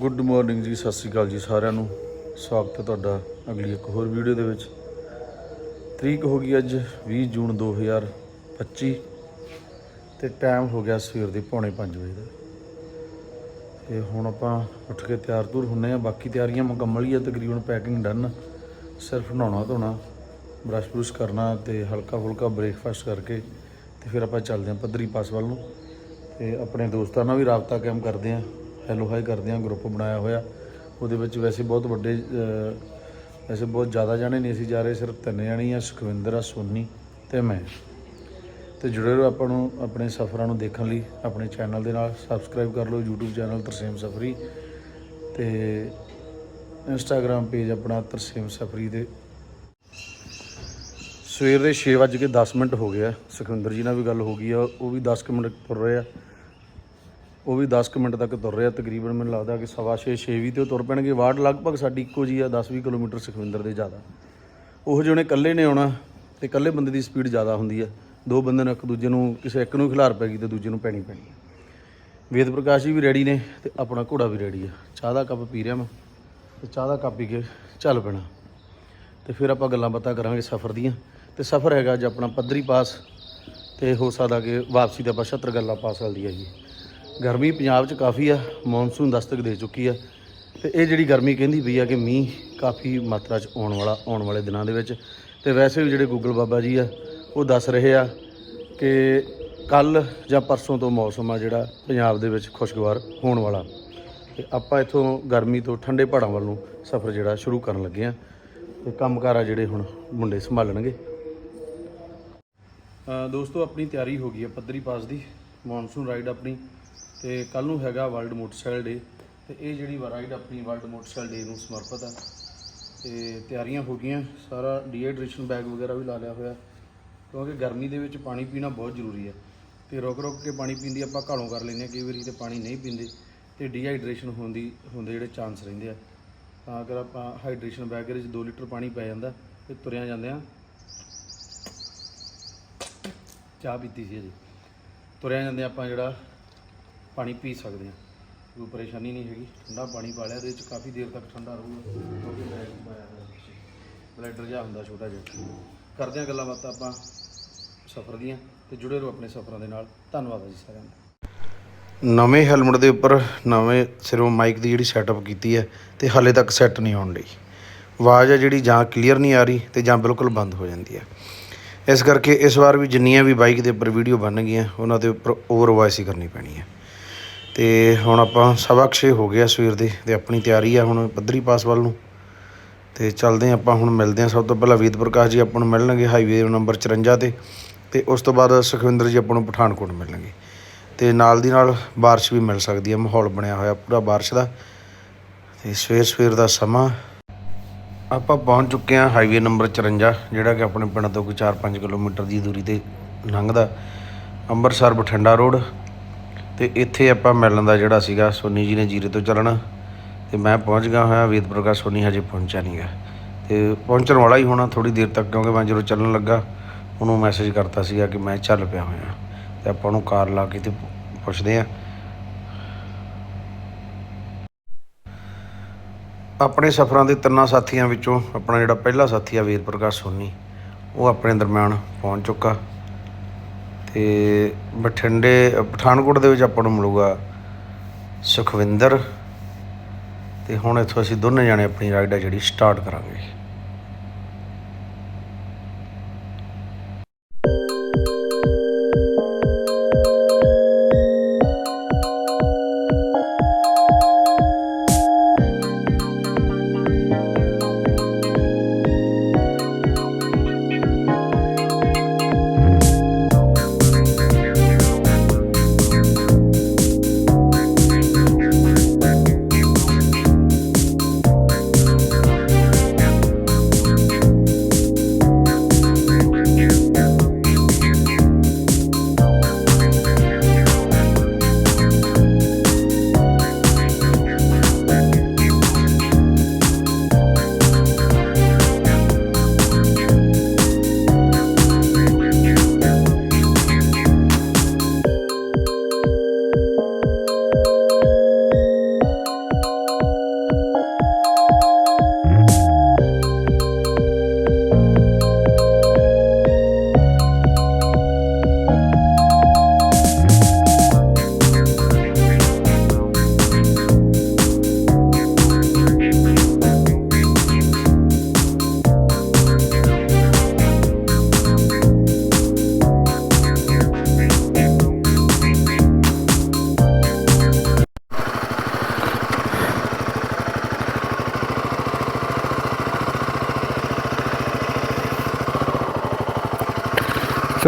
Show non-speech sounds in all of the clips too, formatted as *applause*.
Good morning ਜੀ, ਸਤਿ ਸ਼੍ਰੀ ਅਕਾਲ ਜੀ ਸਾਰਿਆਂ ਨੂੰ। ਸਵਾਗਤ ਹੈ ਤੁਹਾਡਾ ਅਗਲੀ ਇੱਕ ਹੋਰ ਵੀਡੀਓ ਦੇ ਵਿੱਚ। ਤਰੀਕ ਹੋ ਗਈ ਅੱਜ 20 ਜੂਨ 2025 ਤੇ ਟਾਈਮ ਹੋ ਗਿਆ ਸਵੇਰ ਦੇ ਪੌਣੇ 5 ਵਜੇ ਦਾ। ਤੇ ਹੁਣ ਆਪਾਂ ਉੱਠ ਕੇ ਤਿਆਰ ਤੁਰ ਹੁੰਨੇ ਆ ਬਾਕੀ ਤਿਆਰੀਆਂ ਮੁਕੰਮਲ ਹੀ ਆ, ਤਕਰੀਬਨ ਪੈਕਿੰਗ ਡਨ ਸਿਰਫ ਨਹਾਉਣਾ ਧੋਣਾ ਬਰਸ਼ ਬਰੁਸ਼ ਕਰਨਾ ਤੇ ਹਲਕਾ ਫੁਲਕਾ ਬ੍ਰੇਕਫਾਸਟ ਕਰਕੇ ਤੇ ਫਿਰ ਆਪਾਂ ਚੱਲਦੇ ਹਾਂ ਪੱਧਰੀ ਪਾਸ ਵੱਲ ਨੂੰ। ਤੇ ਆਪਣੇ ਦੋਸਤਾਂ ਨਾਲ ਵੀ ਰਾਬਤਾ ਕਾਇਮ ਕਰਦੇ ਹਾਂ। ਹੈਲੋ ਹਾਈ ਕਰਦੇ ਹਾਂ ਗਰੁੱਪ ਬਣਾਇਆ ਹੋਇਆ। ਉਹਦੇ ਵਿੱਚ ਵੈਸੇ ਬਹੁਤ ਵੱਡੇ ਵੈਸੇ ਬਹੁਤ ਜ਼ਿਆਦਾ ਜਾਣੇ ਨਹੀਂ ਅਸੀਂ ਜਾ ਰਹੇ, ਸਿਰਫ ਤਿੰਨ ਜਾਣੇ ਆ, ਸੁਖਵਿੰਦਰ, ਆ, ਸੋਨੀ ਤੇ ਮੈਂ। ਤੇ ਜੁੜੇ ਰਹੋ ਆਪਾਂ ਨੂੰ ਆਪਣੇ ਸਫ਼ਰਾਂ ਨੂੰ ਦੇਖਣ ਲਈ, ਆਪਣੇ ਚੈਨਲ ਦੇ ਨਾਲ। ਸਬਸਕ੍ਰਾਈਬ ਕਰ ਲਓ, YouTube ਚੈਨਲ ਤਰਸੇਮ ਸਫਰੀ ਤੇ Instagram ਪੇਜ ਆਪਣਾ ਤਰਸੇਮ ਸਫਰੀ ਦੇ। ਸਵੇਰ ਦੇ 6:10 ਮਿੰਟ ਹੋ ਗਿਆ ਆ। ਸੁਖਵਿੰਦਰ ਜੀ ਨਾਲ ਵੀ ਗੱਲ ਹੋ ਗਈ ਆ, ਉਹ ਵੀ 10 ਕੁ ਮਿੰਟ ਤੁਰ ਰਹੇ ਆ। ਉਹ ਵੀ 10 ਕੁ ਮਿੰਟ ਤੱਕ ਤੁਰ ਰਿਹਾ, ਤਕਰੀਬਨ ਮੈਨੂੰ ਲੱਗਦਾ ਕਿ ਸਵਾ ਛੇ 6 ਵੀ ਤੇ ਉਹ ਤੁਰ ਪੈਣਗੇ। ਵਾਰਡ ਲਗਭਗ ਸਾਡੀ ਇੱਕੋ ਜੀ ਆ 10-20 ਕਿਲੋਮੀਟਰ ਸੁਖਵਿੰਦਰ ਦੇ ਜ਼ਿਆਦਾ। ਉਹ ਜਿਹਨੇ ਇਕੱਲੇ ਨੇ ਆਉਣਾ ਤੇ ਇਕੱਲੇ ਬੰਦੇ ਦੀ ਸਪੀਡ ਜ਼ਿਆਦਾ ਹੁੰਦੀ ਹੈ ਦੋ ਬੰਦੇ ਨੂੰ ਇੱਕ ਦੂਜੇ ਨੂੰ, ਕਿਸੇ ਇੱਕ ਨੂੰ ਖਿਲਾਰ ਪੈਗੀ ਤੇ ਦੂਜੇ ਨੂੰ ਪੈਣੀ ਪੈਣੀ ਆ। ਵੇਦ ਪ੍ਰਕਾਸ਼ ਜੀ ਵੀ ਰੈਡੀ ਨੇ ਤੇ ਆਪਣਾ ਘੋੜਾ ਵੀ ਰੈਡੀ ਆ। ਚਾਹ ਦਾ ਕੱਪ ਪੀ ਰਿਹਾ ਮੈਂ ਤੇ ਚਾਹ ਦਾ ਕੱਪ ਪੀ ਕੇ ਚੱਲ ਪੈਣਾ। ਤੇ ਫਿਰ ਆਪਾਂ ਗੱਲਾਂ ਬਾਤਾਂ ਕਰਾਂਗੇ ਸਫ਼ਰ ਦੀਆਂ। ਤੇ ਸਫ਼ਰ ਹੈਗਾ ਅੱਜ ਆਪਣਾ ਪੱਧਰੀ ਪਾਸ ਤੇ ਹੋ ਸਕਦਾ ਕਿ ਵਾਪਸੀ ਤੇ ਆਪਾਂ 76 ਗੱਲਾਂ ਪਾਸ ਵਾਲੀ ਆ ਜੀ ਗਰਮੀ ਪੰਜਾਬ 'ਚ ਕਾਫੀ ਆ ਮੌਨਸੂਨ ਦਸਤਕ ਦੇ ਚੁੱਕੀ ਆ ਤੇ ਇਹ ਜਿਹੜੀ ਗਰਮੀ ਕਹਿੰਦੀ ਪਈ ਆ ਕਿ ਮੀਂਹ ਕਾਫੀ ਮਾਤਰਾ 'ਚ ਆਉਣ ਵਾਲਾ, ਆਉਣ ਵਾਲੇ ਦਿਨਾਂ ਦੇ ਵਿੱਚ ਤੇ ਵੈਸੇ ਵੀ ਜਿਹੜੇ ਗੂਗਲ ਬਾਬਾ ਜੀ ਆ, ਉਹ ਦੱਸ ਰਹੇ ਆ ਕਿ ਕੱਲ ਜਾਂ ਪਰਸੋਂ ਤੋਂ ਮੌਸਮ ਆ ਜਿਹੜਾ ਪੰਜਾਬ ਦੇ ਵਿੱਚ ਖੁਸ਼ਗਵਾਰ ਹੋਣ ਵਾਲਾ ਤੇ ਆਪਾਂ ਇੱਥੋਂ ਗਰਮੀ ਤੋਂ ਠੰਡੇ ਪਹਾੜਾਂ ਵੱਲ ਨੂੰ ਸਫ਼ਰ ਜਿਹੜਾ ਸ਼ੁਰੂ ਕਰਨ ਲੱਗੇ ਆ ਤੇ ਕੰਮਕਾਰ ਆ ਜਿਹੜੇ ਹੁਣ ਮੁੰਡੇ ਸੰਭਾਲਣਗੇ। ਦੋਸਤੋ, ਆਪਣੀ ਤਿਆਰੀ ਹੋ ਗਈ ਹੈ ਪੱਧਰੀ ਪਾਸ ਦੀ ਮੌਨਸੂਨ ਰਾਈਡ ਆਪਣੀ। ਤੇ ਕੱਲ ਨੂੰ ਹੈਗਾ ਵਰਲਡ ਮੋਟਰਸਾਈਕਲ ਡੇ, ਤੇ ਇਹ ਜਿਹੜੀ ਰਾਈਡ ਆਪਣੀ ਵਰਲਡ ਮੋਟਰਸਾਈਕਲ ਡੇ ਨੂੰ ਸਮਰਪਿਤ ਆ। ਤੇ ਤਿਆਰੀਆਂ ਹੋ ਗਈਆਂ, ਸਾਰਾ ਡੀਹਾਈਡਰੇਸ਼ਨ ਬੈਗ ਵਗੈਰਾ ਵੀ ਲਾ ਲਿਆ ਹੋਇਆ, ਕਿਉਂਕਿ ਗਰਮੀ ਦੇ ਵਿੱਚ ਪਾਣੀ ਪੀਣਾ ਬਹੁਤ ਜ਼ਰੂਰੀ ਹੈ ਤੇ ਰੁਕ ਰੁਕ ਕੇ ਪਾਣੀ ਪੀਂਦੀ ਆਪਾਂ ਘਾਲੋਂ ਕਰ ਲੈਂਦੇ ਹਾਂ ਕਈ ਵਾਰੀ ਤੇ ਪਾਣੀ ਨਹੀਂ ਪੀਂਦੇ, ਤੇ ਡੀਹਾਈਡਰੇਸ਼ਨ ਹੋਣ ਦੀ ਹੁੰਦੇ ਜਿਹੜੇ ਚਾਂਸ ਰਹਿੰਦੇ ਆ। ਤਾਂ ਅਗਰ ਆਪਾਂ ਹਾਈਡਰੇਸ਼ਨ ਬੈਗ ਦੇ ਵਿੱਚ 2 ਲੀਟਰ ਪਾਣੀ ਪੈ ਜਾਂਦਾ ਤੇ ਤੁਰਿਆ ਜਾਂਦੇ ਆ। ਚਾਹ ਪੀਤੀ ਸੀ ਅਜੇ। ਤੁਰਿਆ ਜਾਂਦੇ ਆਪਾਂ ਜਿਹੜਾ ਪਾਣੀ ਪੀ ਸਕਦੇ ਆ ਕੋਈ ਪਰੇਸ਼ਾਨੀ ਨਹੀਂ ਹੈਗੀ। ਠੰਡਾ ਪਾਣੀ ਪਾ ਲਿਆ ਇਹਦੇ ਵਿੱਚ ਕਾਫੀ ਦੇਰ ਤੱਕ ਠੰਡਾ ਰਹੂਗਾ। ਕਿਉਂਕਿ ਬੈਗ ਪਾਇਆ ਹੋਇਆ ਬਲੈਡਰ ਜਿਹਾ ਹੁੰਦਾ ਛੋਟਾ ਜਿਹਾ। ਕਰਦੇ ਆ ਗੱਲਾਂ ਬਾਤਾਂ ਆਪਾਂ ਸਫ਼ਰ ਦੀਆਂ ਤੇ ਜੁੜੇ ਰਹੋ ਆਪਣੇ ਸਫ਼ਰਾਂ ਦੇ ਨਾਲ। ਧੰਨਵਾਦ ਜੀ ਸਾਰਿਆਂ ਦਾ। ਨਵੇਂ ਹੈਲਮਟ ਦੇ ਉੱਪਰ ਨਵੇਂ ਸਿਰੋਂ ਮਾਈਕ ਦੀ ਜਿਹੜੀ ਸੈਟਅਪ ਕੀਤੀ ਹੈ ਤੇ ਹਾਲੇ ਤੱਕ ਸੈੱਟ ਨਹੀਂ ਹੋਣ ਲਈ ਆਵਾਜ਼ ਹੈ ਜਿਹੜੀ ਜਾਂ ਕਲੀਅਰ ਨਹੀਂ ਆ ਰਹੀ ਤੇ ਜਾਂ ਬਿਲਕੁਲ ਬੰਦ ਹੋ ਜਾਂਦੀ ਹੈ। ਇਸ ਕਰਕੇ ਇਸ ਵਾਰ ਵੀ ਜਿੰਨੀਆਂ ਵੀ ਬਾਈਕ ਦੇ ਉੱਪਰ ਵੀਡੀਓ ਬਣ ਗਈਆਂ ਉਹਨਾਂ ਦੇ ਉੱਪਰ ਓਵਰ ਵਾਇਸ ਹੀ ਕਰਨੀ ਪੈਣੀ ਹੈ। ਤੇ ਹੁਣ ਆਪਾਂ ਸਵਾ ਕੁ ਹੋ ਗਿਆ ਸਵੇਰ ਦੇ ਤੇ ਆਪਣੀ ਤਿਆਰੀ ਆ ਹੁਣ ਪੱਧਰੀ ਪਾਸ ਵੱਲ ਨੂੰ। ਤੇ ਚੱਲਦੇ ਹਾਂ ਆਪਾਂ ਹੁਣ ਮਿਲਦੇ ਹਾਂ ਸਭ ਤੋਂ ਪਹਿਲਾਂ ਵੀਤ ਪ੍ਰਕਾਸ਼ ਜੀ ਆਪਾਂ ਨੂੰ ਮਿਲਣਗੇ ਹਾਈਵੇ ਨੰਬਰ 54 ਤੇ। ਤੇ ਉਸ ਤੋਂ ਬਾਅਦ ਸੁਖਵਿੰਦਰ ਜੀ ਆਪਾਂ ਨੂੰ ਪਠਾਨਕੋਟ ਮਿਲਣਗੇ। ਤੇ ਨਾਲ ਦੀ ਨਾਲ ਬਾਰਿਸ਼ ਵੀ ਮਿਲ ਸਕਦੀ ਹੈ ਮਾਹੌਲ ਬਣਿਆ ਹੋਇਆ ਪੂਰਾ ਬਾਰਿਸ਼ ਦਾ। ਤੇ ਸਵੇਰ ਸਵੇਰ ਦਾ ਸਮਾਂ। ਆਪਾਂ ਪਹੁੰਚ ਚੁੱਕੇ ਹਾਂ ਹਾਈਵੇ ਨੰਬਰ 54 ਜਿਹੜਾ ਕਿ ਆਪਣੇ ਪਿੰਡ ਤੋਂ ਕੋਈ 4-5 ਕਿਲੋਮੀਟਰ ਦੀ ਦੂਰੀ ਤੇ ਲੰਘਦਾ। ਅੰਮ੍ਰਿਤਸਰ ਬਠਿੰਡਾ ਰੋਡ। ਤੇ ਇੱਥੇ ਆਪਾਂ ਮਿਲਣ ਦਾ ਜਿਹੜਾ ਸੀਗਾ, ਸੋਨੀ ਜੀ ਨੇ ਜੀਰੇ ਤੋਂ ਚੱਲਣਾ। ਤੇ ਮੈਂ ਪਹੁੰਚ ਗਿਆ ਹੋਇਆ ਵੇਦ ਪ੍ਰਕਾਸ਼ ਸੋਨੀ ਹਜੇ ਪਹੁੰਚਿਆ ਨਹੀਂ ਗਾ। ਤੇ ਪਹੁੰਚਣ ਵਾਲਾ ਹੀ ਹੋਣਾ ਥੋੜੀ ਦੇਰ ਤੱਕ, ਕਿਉਂਕਿ ਮੈਂ ਜਦੋਂ ਚੱਲਣ ਲੱਗਾ, ਉਹਨੂੰ ਮੈਸੇਜ ਕਰਤਾ ਸੀਗਾ ਕਿ ਮੈਂ ਚੱਲ ਪਿਆ ਹੋਇਆ। ਤੇ ਆਪਾਂ ਉਹਨੂੰ ਕਾਰ ਲਾ ਕੇ ਤੇ ਪੁੱਛਦੇ ਆਂ ਆਪਣੇ ਸਫ਼ਰਾਂ ਦੇ ਤਿੰਨਾਂ ਸਾਥੀਆਂ ਵਿੱਚੋਂ ਆਪਣਾ ਜਿਹੜਾ ਪਹਿਲਾ ਸਾਥੀ ਆ ਵੀਰ ਪ੍ਰਕਾਸ਼ ਸੋਨੀ, ਉਹ ਆਪਣੇ ਦਰਮਿਆਨ ਪਹੁੰਚ ਚੁੱਕਾ। ਤੇ ਬਠਿੰਡੇ, ਪਠਾਨਕੋਟ ਦੇ ਵਿੱਚ ਆਪਾਂ ਨੂੰ ਮਿਲੂਗਾ ਸੁਖਵਿੰਦਰ ਤੇ ਹੁਣ ਇੱਥੋਂ ਅਸੀਂ ਦੋਨੇ ਜਾਣੇ ਆਪਣੀ ਰਾਈਡ ਆ ਜਿਹੜੀ ਸਟਾਰਟ ਕਰਾਂਗੇ।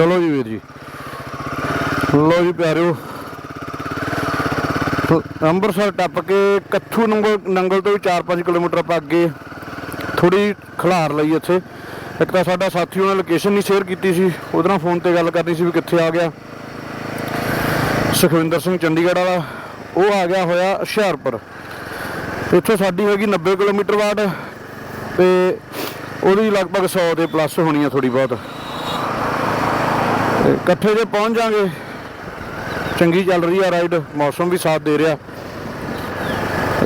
ਚਲੋ ਜੀ ਵੀਰ ਜੀ। ਲੋ ਜੀ ਪਿਆਰਿਓ। ਅੰਮ੍ਰਿਤਸਰ ਟੱਪ ਕੇ ਕੱਥੂ ਨੰਗਲ ਨੰਗਲ ਤੋਂ ਵੀ 4-5 ਕਿਲੋਮੀਟਰ ਆਪਾਂ ਅੱਗੇ ਥੋੜੀ ਖਲਾਰ ਲਈ ਇੱਥੇ। ਇੱਕ ਤਾਂ ਸਾਡਾ ਸਾਥੀ ਉਹਨੇ ਲੋਕੇਸ਼ਨ ਨਹੀਂ ਸ਼ੇਅਰ ਕੀਤੀ ਸੀ। ਉਹਦੇ ਨਾਲ ਫੋਨ ਤੇ ਗੱਲ ਕਰਨੀ ਸੀ ਵੀ ਕਿੱਥੇ ਆ ਗਿਆ। ਸੁਖਵਿੰਦਰ ਸਿੰਘ ਚੰਡੀਗੜ੍ਹ ਵਾਲਾ। ਉਹ ਆ ਗਿਆ ਹੋਇਆ ਹੁਸ਼ਿਆਰਪੁਰ। ਇੱਥੇ ਸਾਡੀ ਹੈਗੀ 90 ਕਿਲੋਮੀਟਰ ਵਾਟ ਤੇ ਉਹਦੀ ਲਗਭਗ 100 ਦੇ ਪਲੱਸ ਹੋਣੀ ਆ ਥੋੜੀ ਬਹੁਤ। ਇਕੱਠੇ ਜੇ ਪਹੁੰਚ ਜਾਾਂਗੇ। ਚੰਗੀ ਚੱਲ ਰਹੀ ਆ ਰਾਈਡ ਮੌਸਮ ਵੀ ਸਾਥ ਦੇ ਰਿਹਾ।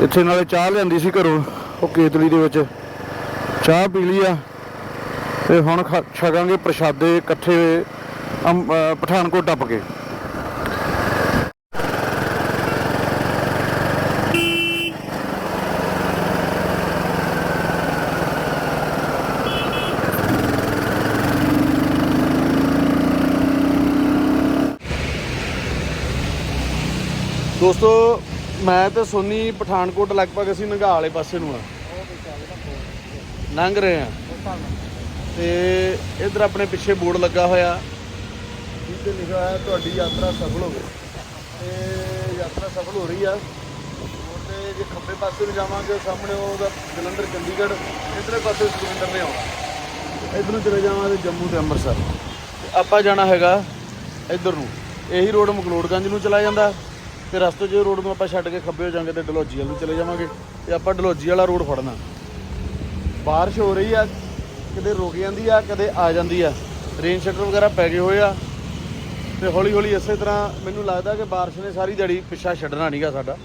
ਇੱਥੇ ਨਾਲੇ ਚਾਹ ਲਿਆਂਦੀ ਸੀ ਘਰੋਂ, ਉਹ ਕੇਤਲੀ ਦੇ ਵਿੱਚ। ਚਾਹ ਪੀ ਲਈ ਆ। ਤੇ ਹੁਣ ਖਾ- ਛਕਾਂਗੇ ਪ੍ਰਸ਼ਾਦੇ ਇਕੱਠੇ ਅੰਮ- ਪਠਾਨਕੋਟ ਟੱਪ ਕੇ ਦੋਸਤੋ ਮੈਂ ਤੇ ਸੋਨੀ ਪਠਾਨਕੋਟ ਲਗਭਗ ਅਸੀਂ ਨੰਗਾ ਵਾਲੇ ਪਾਸੇ ਨੂੰ ਆ। ਲੰਘ ਰਹੇ ਆ। ਤੇ ਇਧਰ ਆਪਣੇ ਪਿੱਛੇ ਬੋਰਡ ਲੱਗਾ ਹੋਇਆ। ਜਿਹਦੇ ਲਿਖਿਆ ਹੋਇਆ, ਤੁਹਾਡੀ ਯਾਤਰਾ ਸਫਲ ਹੋਵੇ ਤੇ ਯਾਤਰਾ ਸਫਲ ਹੋ ਰਹੀ ਆ। ਬੋਰਡ ਤੇ ਜੇ ਖੱਬੇ ਪਾਸੇ ਨੂੰ ਜਾਵਾਂਗੇ, ਸਾਹਮਣੇ ਉਹਦਾ ਜਲੰਧਰ, ਚੰਡੀਗੜ੍ਹ। ਇਧਰੇ ਪਾਸੇ ਸੁਖਵਿੰਦਰ ਨੇ ਆਉਣਾ ਇਧਰ ਚਲੇ ਜਾਵਾਂਗੇ ਜੰਮੂ ਤੇ ਅੰਮ੍ਰਿਤਸਰ। ਤੇ ਆਪਾਂ ਜਾਣਾ ਹੈਗਾ ਇਧਰ ਨੂੰ। ਇਹੀ ਰੋਡ ਮਕਲੋੜਗੰਜ ਨੂੰ ਚਲਾ ਜਾਂਦਾ। ਤੇ ਰਸਤੇ 'ਚ ਰੋਡ ਨੂੰ ਆਪਾਂ ਛੱਡ ਕੇ ਖੱਬੇ ਹੋ ਜਾਾਂਗੇ ਤੇ ਡਲੋਜੀ ਵੱਲ ਨੂੰ ਚਲੇ ਜਾਵਾਂਗੇ ਤੇ ਆਪਾਂ ਡਲੋਜੀ ਵਾਲਾ ਰੋਡ ਫੜਨਾ। ਬਾਰਿਸ਼ ਹੋ ਰਹੀ ਆ ਕਦੇ ਰੁਕ ਜਾਂਦੀ ਆ ਕਦੇ ਆ ਜਾਂਦੀ ਆ। ਰੇਨ ਸ਼ਟਰ ਵਗੈਰਾ ਪੈ ਗਏ ਹੋਏ ਆ। ਤੇ ਹੌਲੀ ਹੌਲੀ ਇਸੇ ਤਰ੍ਹਾਂ ਮੈਨੂੰ ਲੱਗਦਾ ਕਿ ਬਾਰਿਸ਼ ਨੇ ਸਾਰੀ ਦਿਹਾੜੀ ਪਿੱਛਾ ਛੱਡਣਾ ਨਹੀਂਗਾ ਸਾਡਾ।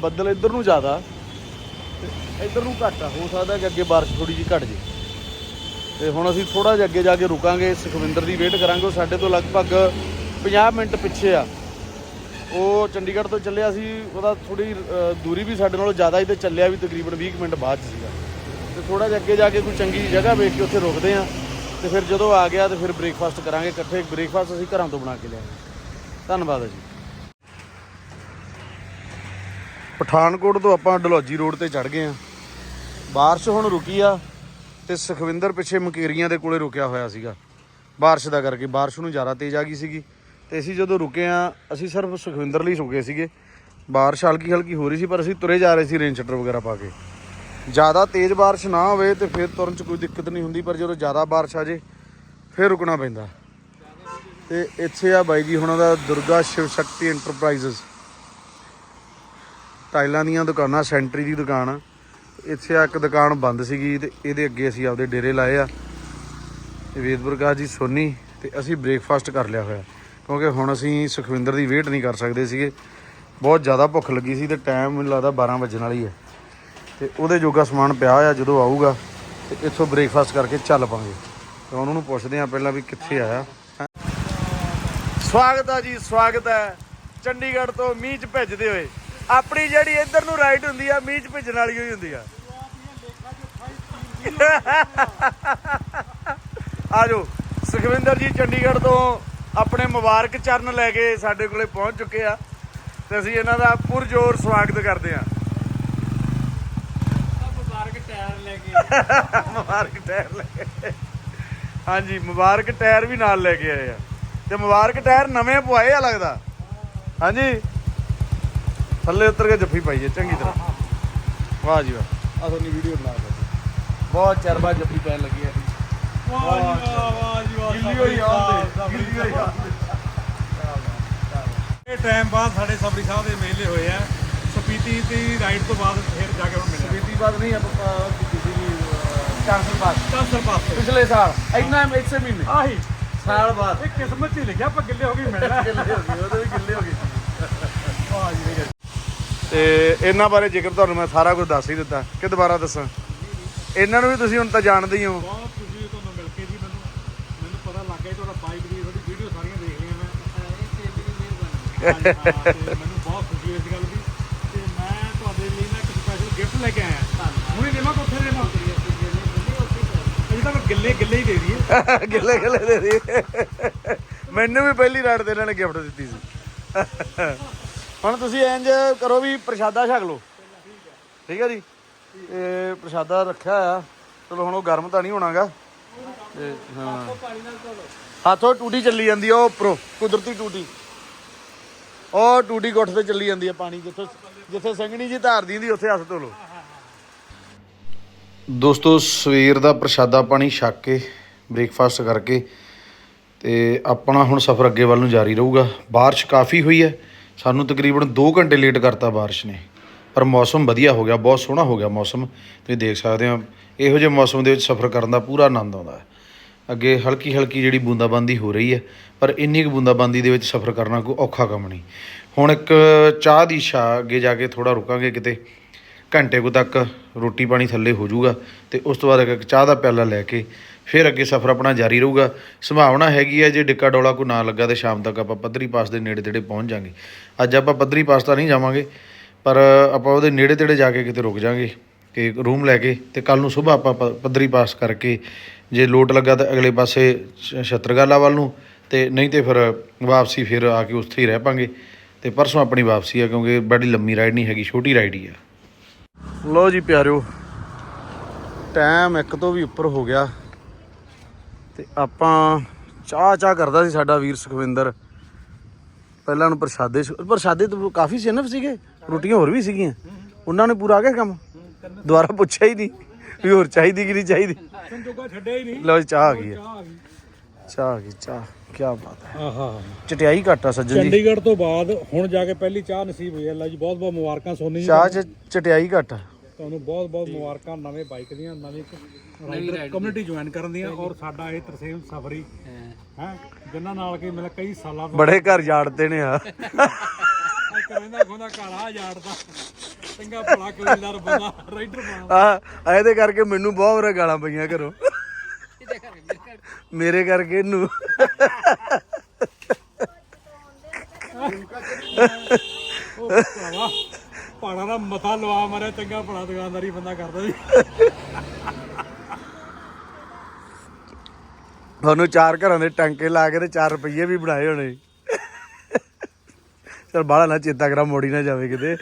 ਬੱਦਲ ਇੱਧਰ ਨੂੰ ਜ਼ਿਆਦਾ ਤੇ ਇੱਧਰ ਨੂੰ ਘੱਟ ਆ। ਹੋ ਸਕਦਾ ਕਿ ਅੱਗੇ ਬਾਰਿਸ਼ ਥੋੜੀ ਜਿਹੀ ਘਟ ਜੇ। ਤੇ ਹੁਣ ਅਸੀਂ ਥੋੜਾ ਜਿਹਾ ਅੱਗੇ ਜਾ ਕੇ ਰੁਕਾਂਗੇ। ਸੁਖਵਿੰਦਰ ਦੀ ਵੇਟ ਕਰਾਂਗੇ। ਉਹ ਸਾਡੇ ਤੋਂ ਲਗਭਗ 50 ਮਿੰਟ ਪਿੱਛੇ ਆ। ਉਹ ਚੰਡੀਗੜ੍ਹ ਤੋਂ ਚੱਲਿਆ ਸੀ, ਉਹਦਾ ਥੋੜੀ ਦੂਰੀ ਵੀ ਸਾਡੇ ਨਾਲੋਂ ਜ਼ਿਆਦਾ ਹੀ ਤੇ ਚੱਲਿਆ ਵੀ ਤਕਰੀਬਨ 20 ਕੁ ਮਿੰਟ ਬਾਅਦ 'ਚ ਸੀਗਾ। ਤੇ ਥੋੜਾ ਜਿਹਾ ਅੱਗੇ ਜਾ ਕੇ ਕੋਈ ਚੰਗੀ ਜਗ੍ਹਾ ਵੇਖ ਕੇ ਉੱਥੇ ਰੁਕਦੇ ਆ ਤੇ ਫਿਰ ਜਦੋਂ ਆ ਗਿਆ ਤੇ ਫਿਰ ਬ੍ਰੇਕਫਾਸਟ ਕਰਾਂਗੇ ਇਕੱਠੇ। ਬ੍ਰੇਕਫਾਸਟ ਅਸੀਂ ਘਰਾਂ ਤੋਂ ਬਣਾ ਕੇ ਲਿਆਵਾਂਗੇ ਧੰਨਵਾਦ ਹੈ ਜੀ। ਪਠਾਨਕੋਟ ਤੋਂ ਆਪਾਂ ਡਲਹੌਜੀ ਰੋਡ ਤੇ ਚੜ ਗਏ ਆ ਬਾਰਿਸ਼ ਹੁਣ ਰੁਕੀ ਆ ਤੇ ਸੁਖਵਿੰਦਰ ਪਿੱਛੇ ਮਕੇਰੀਆਂ ਦੇ ਕੋਲੇ ਰੁਕਿਆ ਹੋਇਆ ਸੀਗਾ। ਬਾਰਿਸ਼ ਦਾ ਕਰਕੇ ਬਾਰਿਸ਼ ਨੂੰ ਜ਼ਿਆਦਾ ਤੇਜ਼ ਆ ਗਈ ਸੀਗੀ। ਤੇ ਅਸੀਂ ਜਦੋਂ ਰੁਕੇ ਆ ਅਸੀਂ ਸਿਰਫ ਸੁਖਵਿੰਦਰ ਲਈ ਰੁਕੇ ਸੀਗੇ। ਬਾਰਿਸ਼ ਹਲਕੀ ਹਲਕੀ ਹੋ ਰਹੀ ਸੀ, ਪਰ ਅਸੀਂ ਤੁਰੇ ਜਾ ਰਹੇ ਸੀ ਰੇਨ ਸ਼ਟਰ ਵਗੈਰਾ ਪਾ ਕੇ। ਜ਼ਿਆਦਾ ਤੇਜ਼ ਬਾਰਿਸ਼ ਨਾ ਹੋਵੇ ਤੇ ਫਿਰ ਤੁਰਨ 'ਚ ਕੋਈ ਦਿੱਕਤ ਨਹੀਂ ਹੁੰਦੀ, ਪਰ ਜਦੋਂ ਜ਼ਿਆਦਾ ਬਾਰਿਸ਼ ਆ ਜੇ, ਫਿਰ ਰੁਕਣਾ ਪੈਂਦਾ। ਤੇ ਇੱਥੇ ਆ ਬਾਈ ਜੀ, ਹੁਣਾਂ ਦਾ ਦੁਰਗਾ ਸ਼ਿਵ ਸ਼ਕਤੀ ਐਂਟਰਪ੍ਰਾਈਜ਼ਸ ਟਾਈਲਾਂ ਦੀਆਂ ਦੁਕਾਨਾਂ, ਸੈਂਟਰੀ ਦੀ ਦੁਕਾਨ ਆ। ਇੱਥੇ ਆ ਇੱਕ ਦੁਕਾਨ ਬੰਦ ਸੀਗੀ ਤੇ ਇਹਦੇ ਅੱਗੇ ਅਸੀਂ ਆਪਦੇ ਡੇਰੇ ਲਾਏ ਆ। ਤੇ ਵੇਦ ਪ੍ਰਕਾਸ਼ ਜੀ, ਸੋਨੀ, ਤੇ ਅਸੀਂ ਬ੍ਰੇਕਫਾਸਟ ਕਰ ਲਿਆ ਹੋਇਆ। ਕਿਉਂਕਿ ਹੁਣ ਅਸੀਂ ਸੁਖਵਿੰਦਰ ਦੀ ਵੇਟ ਨਹੀਂ ਕਰ ਸਕਦੇ ਸੀਗੇ। ਬਹੁਤ ਜ਼ਿਆਦਾ ਭੁੱਖ ਲੱਗੀ ਸੀ ਤੇ ਟਾਈਮ ਮੈਨੂੰ ਲੱਗਦਾ 12 ਵਜਣ ਵਾਲੀ ਹੈ। ਤੇ ਉਹਦੇ ਜੋਗਾ ਸਮਾਨ ਪਿਆ ਆ ਜਦੋਂ ਆਊਗਾ, ਤੇ ਇੱਥੋਂ ਬ੍ਰੇਕਫਾਸਟ ਕਰਕੇ ਚੱਲ ਪਾਂਗੇ। ਤਾਂ ਉਹਨਾਂ ਨੂੰ ਪੁੱਛਦੇ ਆ ਪਹਿਲਾਂ ਵੀ ਕਿੱਥੇ ਆਇਆ। ਸਵਾਗਤ ਆ ਜੀ, ਸਵਾਗਤ ਹੈ। ਚੰਡੀਗੜ੍ਹ ਤੋਂ ਮੀਂਹ 'ਚ ਭਿੱਜਦੇ ਹੋਏ। ਆਪਣੀ ਜਿਹੜੀ ਇੱਧਰ ਨੂੰ ਰਾਈਡ ਹੁੰਦੀ ਆ, ਮੀਂਹ 'ਚ ਭਿੱਜਣ ਵਾਲੀ ਹੋਈ ਹੁੰਦੀ ਆ। ਆਜੋ, ਸੁਖਵਿੰਦਰ ਜੀ ਚੰਡੀਗੜ੍ਹ ਤੋਂ ਆਪਣੇ ਮੁਬਾਰਕ ਚਰਨ ਲੈ ਕੇ ਸਾਡੇ ਕੋਲੇ ਪਹੁੰਚ ਚੁੱਕੇ ਆ ਤੇ ਅਸੀਂ ਇਹਨਾਂ ਦਾ ਪੁਰਜੋਰ ਸਵਾਗਤ ਕਰਦੇ ਆ। ਮੁਬਾਰਕ ਟਾਇਰ ਲੈ ਕੇ *laughs* ਮੁਬਾਰਕ ਟਾਇਰ ਲੈ ਕੇ ਹਾਂਜੀ ਮੁਬਾਰਕ ਟਾਇਰ ਵੀ ਨਾਲ ਲੈ ਕੇ ਆਏ ਆ। ਤੇ ਮੁਬਾਰਕ ਟਾਇਰ ਨਵੇਂ ਪਵਾਏ ਆ ਲੱਗਦਾ? ਹਾਂਜੀ? ਥੱਲੇ ਉਤਰ ਕੇ ਜੱਫੀ ਪਾਈਏ ਚੰਗੀ ਤਰ੍ਹਾਂ। ਵਾਹ ਜੀ ਵਾਹ। ਆ ਤੁਹਾਨੂੰ ਵੀਡੀਓ ਬਣਾ ਦਿੰਦੇ ਬਹੁਤ ਚਿਰ ਬਾਅਦ ਜੱਫੀ ਪੈਣ ਲੱਗੀ ਆ। ਵਾਹ ਜੀ ਵਾਹ ਵਾਹ ਜੀ ਵਾਹ ਗਿੱਲੀ ਹੋਈ ਆਉਂਦੇ ਗਿੱਲੀ ਹੋਈ ਆਉਂਦੇ ਇਹ ਟਾਈਮ ਬਾਅਦ ਸਾਡੇ ਸਬਰੀ ਸਾਹਿਬ ਦੇ ਮੇਲੇ ਹੋਏ ਆ। ਸਪੀਤੀ ਦੀ ਰਾਈਡ ਤੋਂ ਬਾਅਦ ਫਿਰ ਜਾ ਕੇ ਹੁਣ ਮਿਲਿਆ ਬੀਤੀ ਬਾਤ ਨਹੀਂ ਆਪਾਂ ਕੀਤੀ ਸੀ ਚਾਂਸਲ ਬਾਤ ਚਾਂਸਰ ਪਾਸੇ ਪਿਛਲੇ ਸਾਲ। ਇੰਨਾ ਇਸੇ ਮਹੀਨੇ। ਆਹੀ। ਸਾਲ ਬਾਅਦ। ਇਹ ਕਿਸਮਤ 'ਚ ਹੀ ਲਿਖਿਆ ਆਪਾਂ ਗਿੱਲੇ ਹੋ ਗਏ ਮਿਲਣਾ। ਗਿੱਲੇ ਹੋ ਗਏ ਉਹਦੇ ਵੀ ਗਿੱਲੇ ਹੋ ਗਏ। ਤੇ ਇਹਨਾਂ ਬਾਰੇ ਜ਼ਿਕਰ ਤੁਹਾਨੂੰ ਮੈਂ ਸਾਰਾ ਕੁਝ ਦੱਸ ਹੀ ਦਿੱਤਾ ਕਿ ਦੁਬਾਰਾ ਦੱਸਾਂ? ਇਹਨਾਂ ਨੂੰ ਵੀ ਤੁਸੀਂ ਹੁਣ ਤਾਂ ਜਾਣਦੇ ਹੀ ਹੋ ਬਹੁਤ ਖੁਸ਼ੀ ਹੋਈ ਤੁਹਾਨੂੰ ਮਿਲ ਕੇ ਜੀ ਮੈਨੂੰ ਮੈਨੂੰ ਪਤਾ ਲੱਗ ਗਿਆ ਤੁਹਾਡਾ ਬਾਈਕ ਦੀ ਤੁਹਾਡੀ ਵੀਡੀਓ ਸਾਰੀਆਂ ਦੇਖ ਲਈਆਂ ਮੈਂ ਹਾਂਜੀ, ਹਾਂ, ਤੇ ਮੈਨੂੰ ਬਹੁਤ ਖੁਸ਼ੀ ਹੋਈ ਇਸ ਗੱਲ ਦੀ। ਤੇ ਮੈਂ ਤੁਹਾਡੇ ਲਈ ਨਾ ਇੱਕ ਸਪੈਸ਼ਲ ਗਿਫਟ ਲੈ ਕੇ ਆਇਆ। ਹੁਣੇ ਦੇਵਾਂ ਕਿ ਉੱਥੇ ਦੇਵਾਂ। ਅਜੇ ਤਾਂ ਮੈਂ ਗਿੱਲੇ ਗਿੱਲੇ ਹੀ ਦੇ ਦਈਏ। *laughs* ਗਿੱਲੇ ਗਿੱਲੇ ਦੇ ਦੇ ਮੈਨੂੰ ਵੀ ਪਹਿਲੀ ਰਾਤ ਤੇ ਇਹਨਾਂ ਨੇ ਗਿਫਟ ਦਿੱਤੀ ਸੀ। ਹੁਣ ਤੁਸੀਂ ਇੰਜ ਕਰੋ ਵੀ ਪ੍ਰਸ਼ਾਦਾ ਛਕ ਲਓ। ਠੀਕ ਹੈ ਜੀ? ਇਹ ਪ੍ਰਸ਼ਾਦਾ ਰੱਖਿਆ ਆ। ਚਲੋ ਹੁਣ ਉਹ ਗਰਮ ਤਾਂ ਨਹੀਂ ਹੋਣਾਗਾ। ਤੇ ਹਾਂ। ਹੱਥੋਂ ਟੂਟੀ ਚੱਲੀ ਜਾਂਦੀ ਆ ਉਹ ਉੱਪਰੋਂ। ਕੁਦਰਤੀ ਟੂਟੀ। ਉਹ ਟੂਟੀ ਗੁੱਠ ਤੇ ਚੱਲੀ ਜਾਂਦੀ ਆ ਪਾਣੀ, ਜਿੱਥੇ ਜਿੱਥੇ ਸੰਗਣੀ ਜੀ ਧਾਰਦੀ ਹੁੰਦੀ, ਉੱਥੇ ਹੱਥ ਧੋ ਲਓ। ਦੋਸਤੋ, ਸਵੇਰ ਦਾ ਪ੍ਰਸ਼ਾਦਾ ਪਾਣੀ ਛੱਕ ਕੇ, ਬ੍ਰੇਕਫਾਸਟ ਕਰਕੇ ਤੇ ਆਪਣਾ ਹੁਣ ਸਫ਼ਰ ਅੱਗੇ ਵੱਲ ਨੂੰ ਜਾਰੀ ਰਹੂਗਾ। ਬਾਰਿਸ਼ ਕਾਫੀ ਹੋਈ ਹੈ। ਸਾਨੂੰ ਤਕਰੀਬਨ 2 ਘੰਟੇ ਲੇਟ ਕਰਤਾ ਬਾਰਿਸ਼ ਨੇ। ਪਰ ਮੌਸਮ ਵਧੀਆ ਹੋ ਗਿਆ, ਬਹੁਤ ਸੋਹਣਾ ਹੋ ਗਿਆ ਮੌਸਮ। ਤੁਸੀਂ ਦੇਖ ਸਕਦੇ ਹੋ, ਇਹੋ ਜਿਹੇ ਮੌਸਮ ਦੇ ਵਿੱਚ ਸਫ਼ਰ ਕਰਨ ਦਾ ਪੂਰਾ ਆਨੰਦ ਆਉਂਦਾ ਹੈ। ਅੱਗੇ ਹਲਕੀ ਹਲਕੀ ਜਿਹੜੀ ਬੂੰਦਾਬਾਂਦੀ ਹੋ ਰਹੀ ਹੈ ਪਰ ਇੰਨੀ ਕੁ ਬੂੰਦਾਬਾਂਦੀ ਦੇ ਵਿੱਚ ਸਫ਼ਰ ਕਰਨਾ ਕੋਈ ਔਖਾ ਕੰਮ ਨਹੀਂ। ਹੁਣ ਇੱਕ ਚਾਹ ਦੀ ਛਾ ਅੱਗੇ ਜਾ ਕੇ ਥੋੜਾ ਰੁਕਾਂਗੇ ਕਿਤੇ, ਘੰਟੇ ਕੁ ਤੱਕ ਰੋਟੀ ਪਾਣੀ ਥੱਲੇ ਹੋ ਜਾਊਗਾ ਤੇ ਉਸ ਤੋਂ ਬਾਅਦ ਇੱਕ ਚਾਹ ਦਾ ਪਿਆਲਾ ਲੈ ਕੇ ਫਿਰ ਅੱਗੇ ਸਫ਼ਰ ਆਪਣਾ ਜਾਰੀ ਰਹੂਗਾ। ਸੰਭਾਵਨਾ ਹੈਗੀ ਹੈ ਜੇ ਡਿੱਕਾ ਡੋਲਾ ਕੋ ਨਾ ਲੱਗਾ ਤੇ ਸ਼ਾਮ ਤੱਕ ਆਪਾਂ ਪੱਧਰੀ ਪਾਸ ਦੇ ਨੇੜੇ ਤੇੜੇ ਪਹੁੰਚ ਜਾਾਂਗੇ। ਅੱਜ ਆਪਾਂ ਪੱਧਰੀ ਪਾਸ ਤਾਂ ਨਹੀਂ ਜਾਵਾਂਗੇ, ਪਰ ਆਪਾਂ ਉਹਦੇ ਨੇੜੇ ਤੇੜੇ ਜਾ ਕੇ ਕਿਤੇ ਰੁਕ ਜਾਾਂਗੇ ਕਿ ਰੂਮ ਲੈ ਕੇ ਤੇ ਕੱਲ ਨੂੰ ਸਵੇਰ ਆਪਾਂ ਪ- ਪੱਧਰੀ ਪਾਸ ਕਰਕੇ ਜੇ ਲੋਟ ਲੱਗਾ ਤਾਂ ਅਗਲੇ ਪਾਸੇ ਛਤਰਗਾਲਾ ਵੱਲ ਨੂੰ ਤੇ ਨਹੀਂ ਤੇ ਫਿਰ ਵਾਪਸੀ ਫਿਰ ਆ ਕੇ ਉੱਥੇ ਹੀ ਰਹਿ ਪਾਂਗੇ ਤੇ ਪਰਸੋਂ ਆਪਣੀ ਵਾਪਸੀ ਆ ਕਿਉਂਕਿ ਬੜੀ ਲੰਮੀ ਰਾਈਡ ਨਹੀਂ ਹੈਗੀ ਛੋਟੀ ਰਾਈਡ ਹੀ ਆ। ਲੋ ਜੀ ਪਿਆਰਿਓ ਟਾਈਮ ਇੱਕ ਤੋਂ ਵੀ ਉੱਪਰ ਹੋ ਗਿਆ ਤੇ ਆਪਾਂ ਚਾਹ ਚਾਹ ਕਰਦਾ ਸੀ ਸਾਡਾ ਵੀਰ ਸੁਖਵਿੰਦਰ। ਪਹਿਲਾਂ ਨੂੰ ਪ੍ਰਸ਼ਾਦੇ ਪ੍ਰਸ਼ਾਦੇ ਤਾਂ ਕਾਫੀ ਸੀ ਨਾ ਸੀਗੇ ਰੋਟੀਆਂ ਹੋਰ ਵੀ ਸੀਗੀਆਂ। ਉਹਨਾਂ ਨੇ ਪੂਰਾ ਆ ਗਿਆ ਕੰਮ ਦੁਬਾਰਾ ਪੁੱਛਿਆ ਹੀ ਨਹੀਂ ਵੀ ਹੋਰ ਚਾਹੀਦੀ ਕਿ ਨਹੀਂ ਚਾਹੀਦੀ। ਸੰਜੋਗਾ ਛੱਡਿਆ ਹੀ ਨਹੀਂ। ਲਓ ਜੀ ਚਾਹ ਆ ਗਈ ਹੈ। ਚਾਹ ਆ ਗਈ। ਚਾਹ ਆ ਗਈ ਚਾਹ। ਕੀ ਬਾਤ ਹੈ। ਆਹਾ। ਚਟਿਆਈ ਘੱਟ ਆ ਸੱਜਣ ਜੀ। ਚੰਡੀਗੜ੍ਹ ਤੋਂ ਬਾਅਦ ਹੁਣ ਜਾ ਕੇ ਪਹਿਲੀ ਚਾਹ ਨਸੀਬ ਹੋਈ ਹੈ। ਅੱਲਾ ਜੀ ਬਹੁਤ ਬਹੁਤ ਮੁਬਾਰਕਾਂ ਸੋਨੀ ਜੀ ਚਾਹ ਚ ਚਟਿਆਈ ਘੱਟ ਆ। ਤੁਹਾਨੂੰ ਬਹੁਤ ਬਹੁਤ ਮੁਬਾਰਕਾਂ ਨਵੇਂ ਬਾਈਕ ਦੀਆਂ ਨਵੀਂ ਰਾਈਡਰ ਕਮਿਊਨਿਟੀ ਜੁਆਇਨ ਕਰਨ ਦੀਆਂ ਔਰ ਸਾਡਾ ਇਹ ਤਰਸੇਮ ਸਫਰੀ। ਹੈ। ਜਿਨ੍ਹਾਂ ਨਾਲ ਕਿ ਮੇਰਾ ਕਈ ਸਾਲਾਂ ਤੋਂ ਬੜੇ ਘਰ ਜਾੜਦੇ ਨੇ ਆ। ਇੱਕ ਰਹਿੰਦਾ ਖੋਦਾ ਕਾਲਾ ਜਾੜਦਾ। ਚੰਗਾ ਭਲਾ ਕਬੀਲਦਾਰ ਬੰਦਾ ਰਾਈਡਰ ਬਣਾ ਆ ਇਹਦੇ ਕਰਕੇ ਮੈਨੂੰ ਬਹੁਤ ਵਾਰ ਗਾਲਾਂ ਪਈਆਂ ਘਰੋਂ। ਮੇਰੇ ਕਰਕੇ ਇਹਨੂੰ। ਉਹ ਭਰਾਵਾ ਪਹਾੜਾਂ ਦਾ ਮਤਾ ਲਵਾ ਮਾਰਿਆ ਚੰਗਾ ਭਲਾ ਦੁਕਾਨਦਾਰੀ ਬੰਦਾ ਕਰਦਾ ਜੀ ਤੁਹਾਨੂੰ ਚਾਰ ਘਰਾਂ ਦੇ ਟਾਂਕੇ ਲਾ ਕੇ ਤੇ 4 ਰੁਪਏ ਵੀ ਬਣਾਏ ਹੋਣੇ। ਚਲ ਬਾਹਲਾ ਨਾ ਚੇਤਾ ਕਰਾ ਮੋੜੀ ਨਾ ਜਾਵੇ ਕਿਤੇ।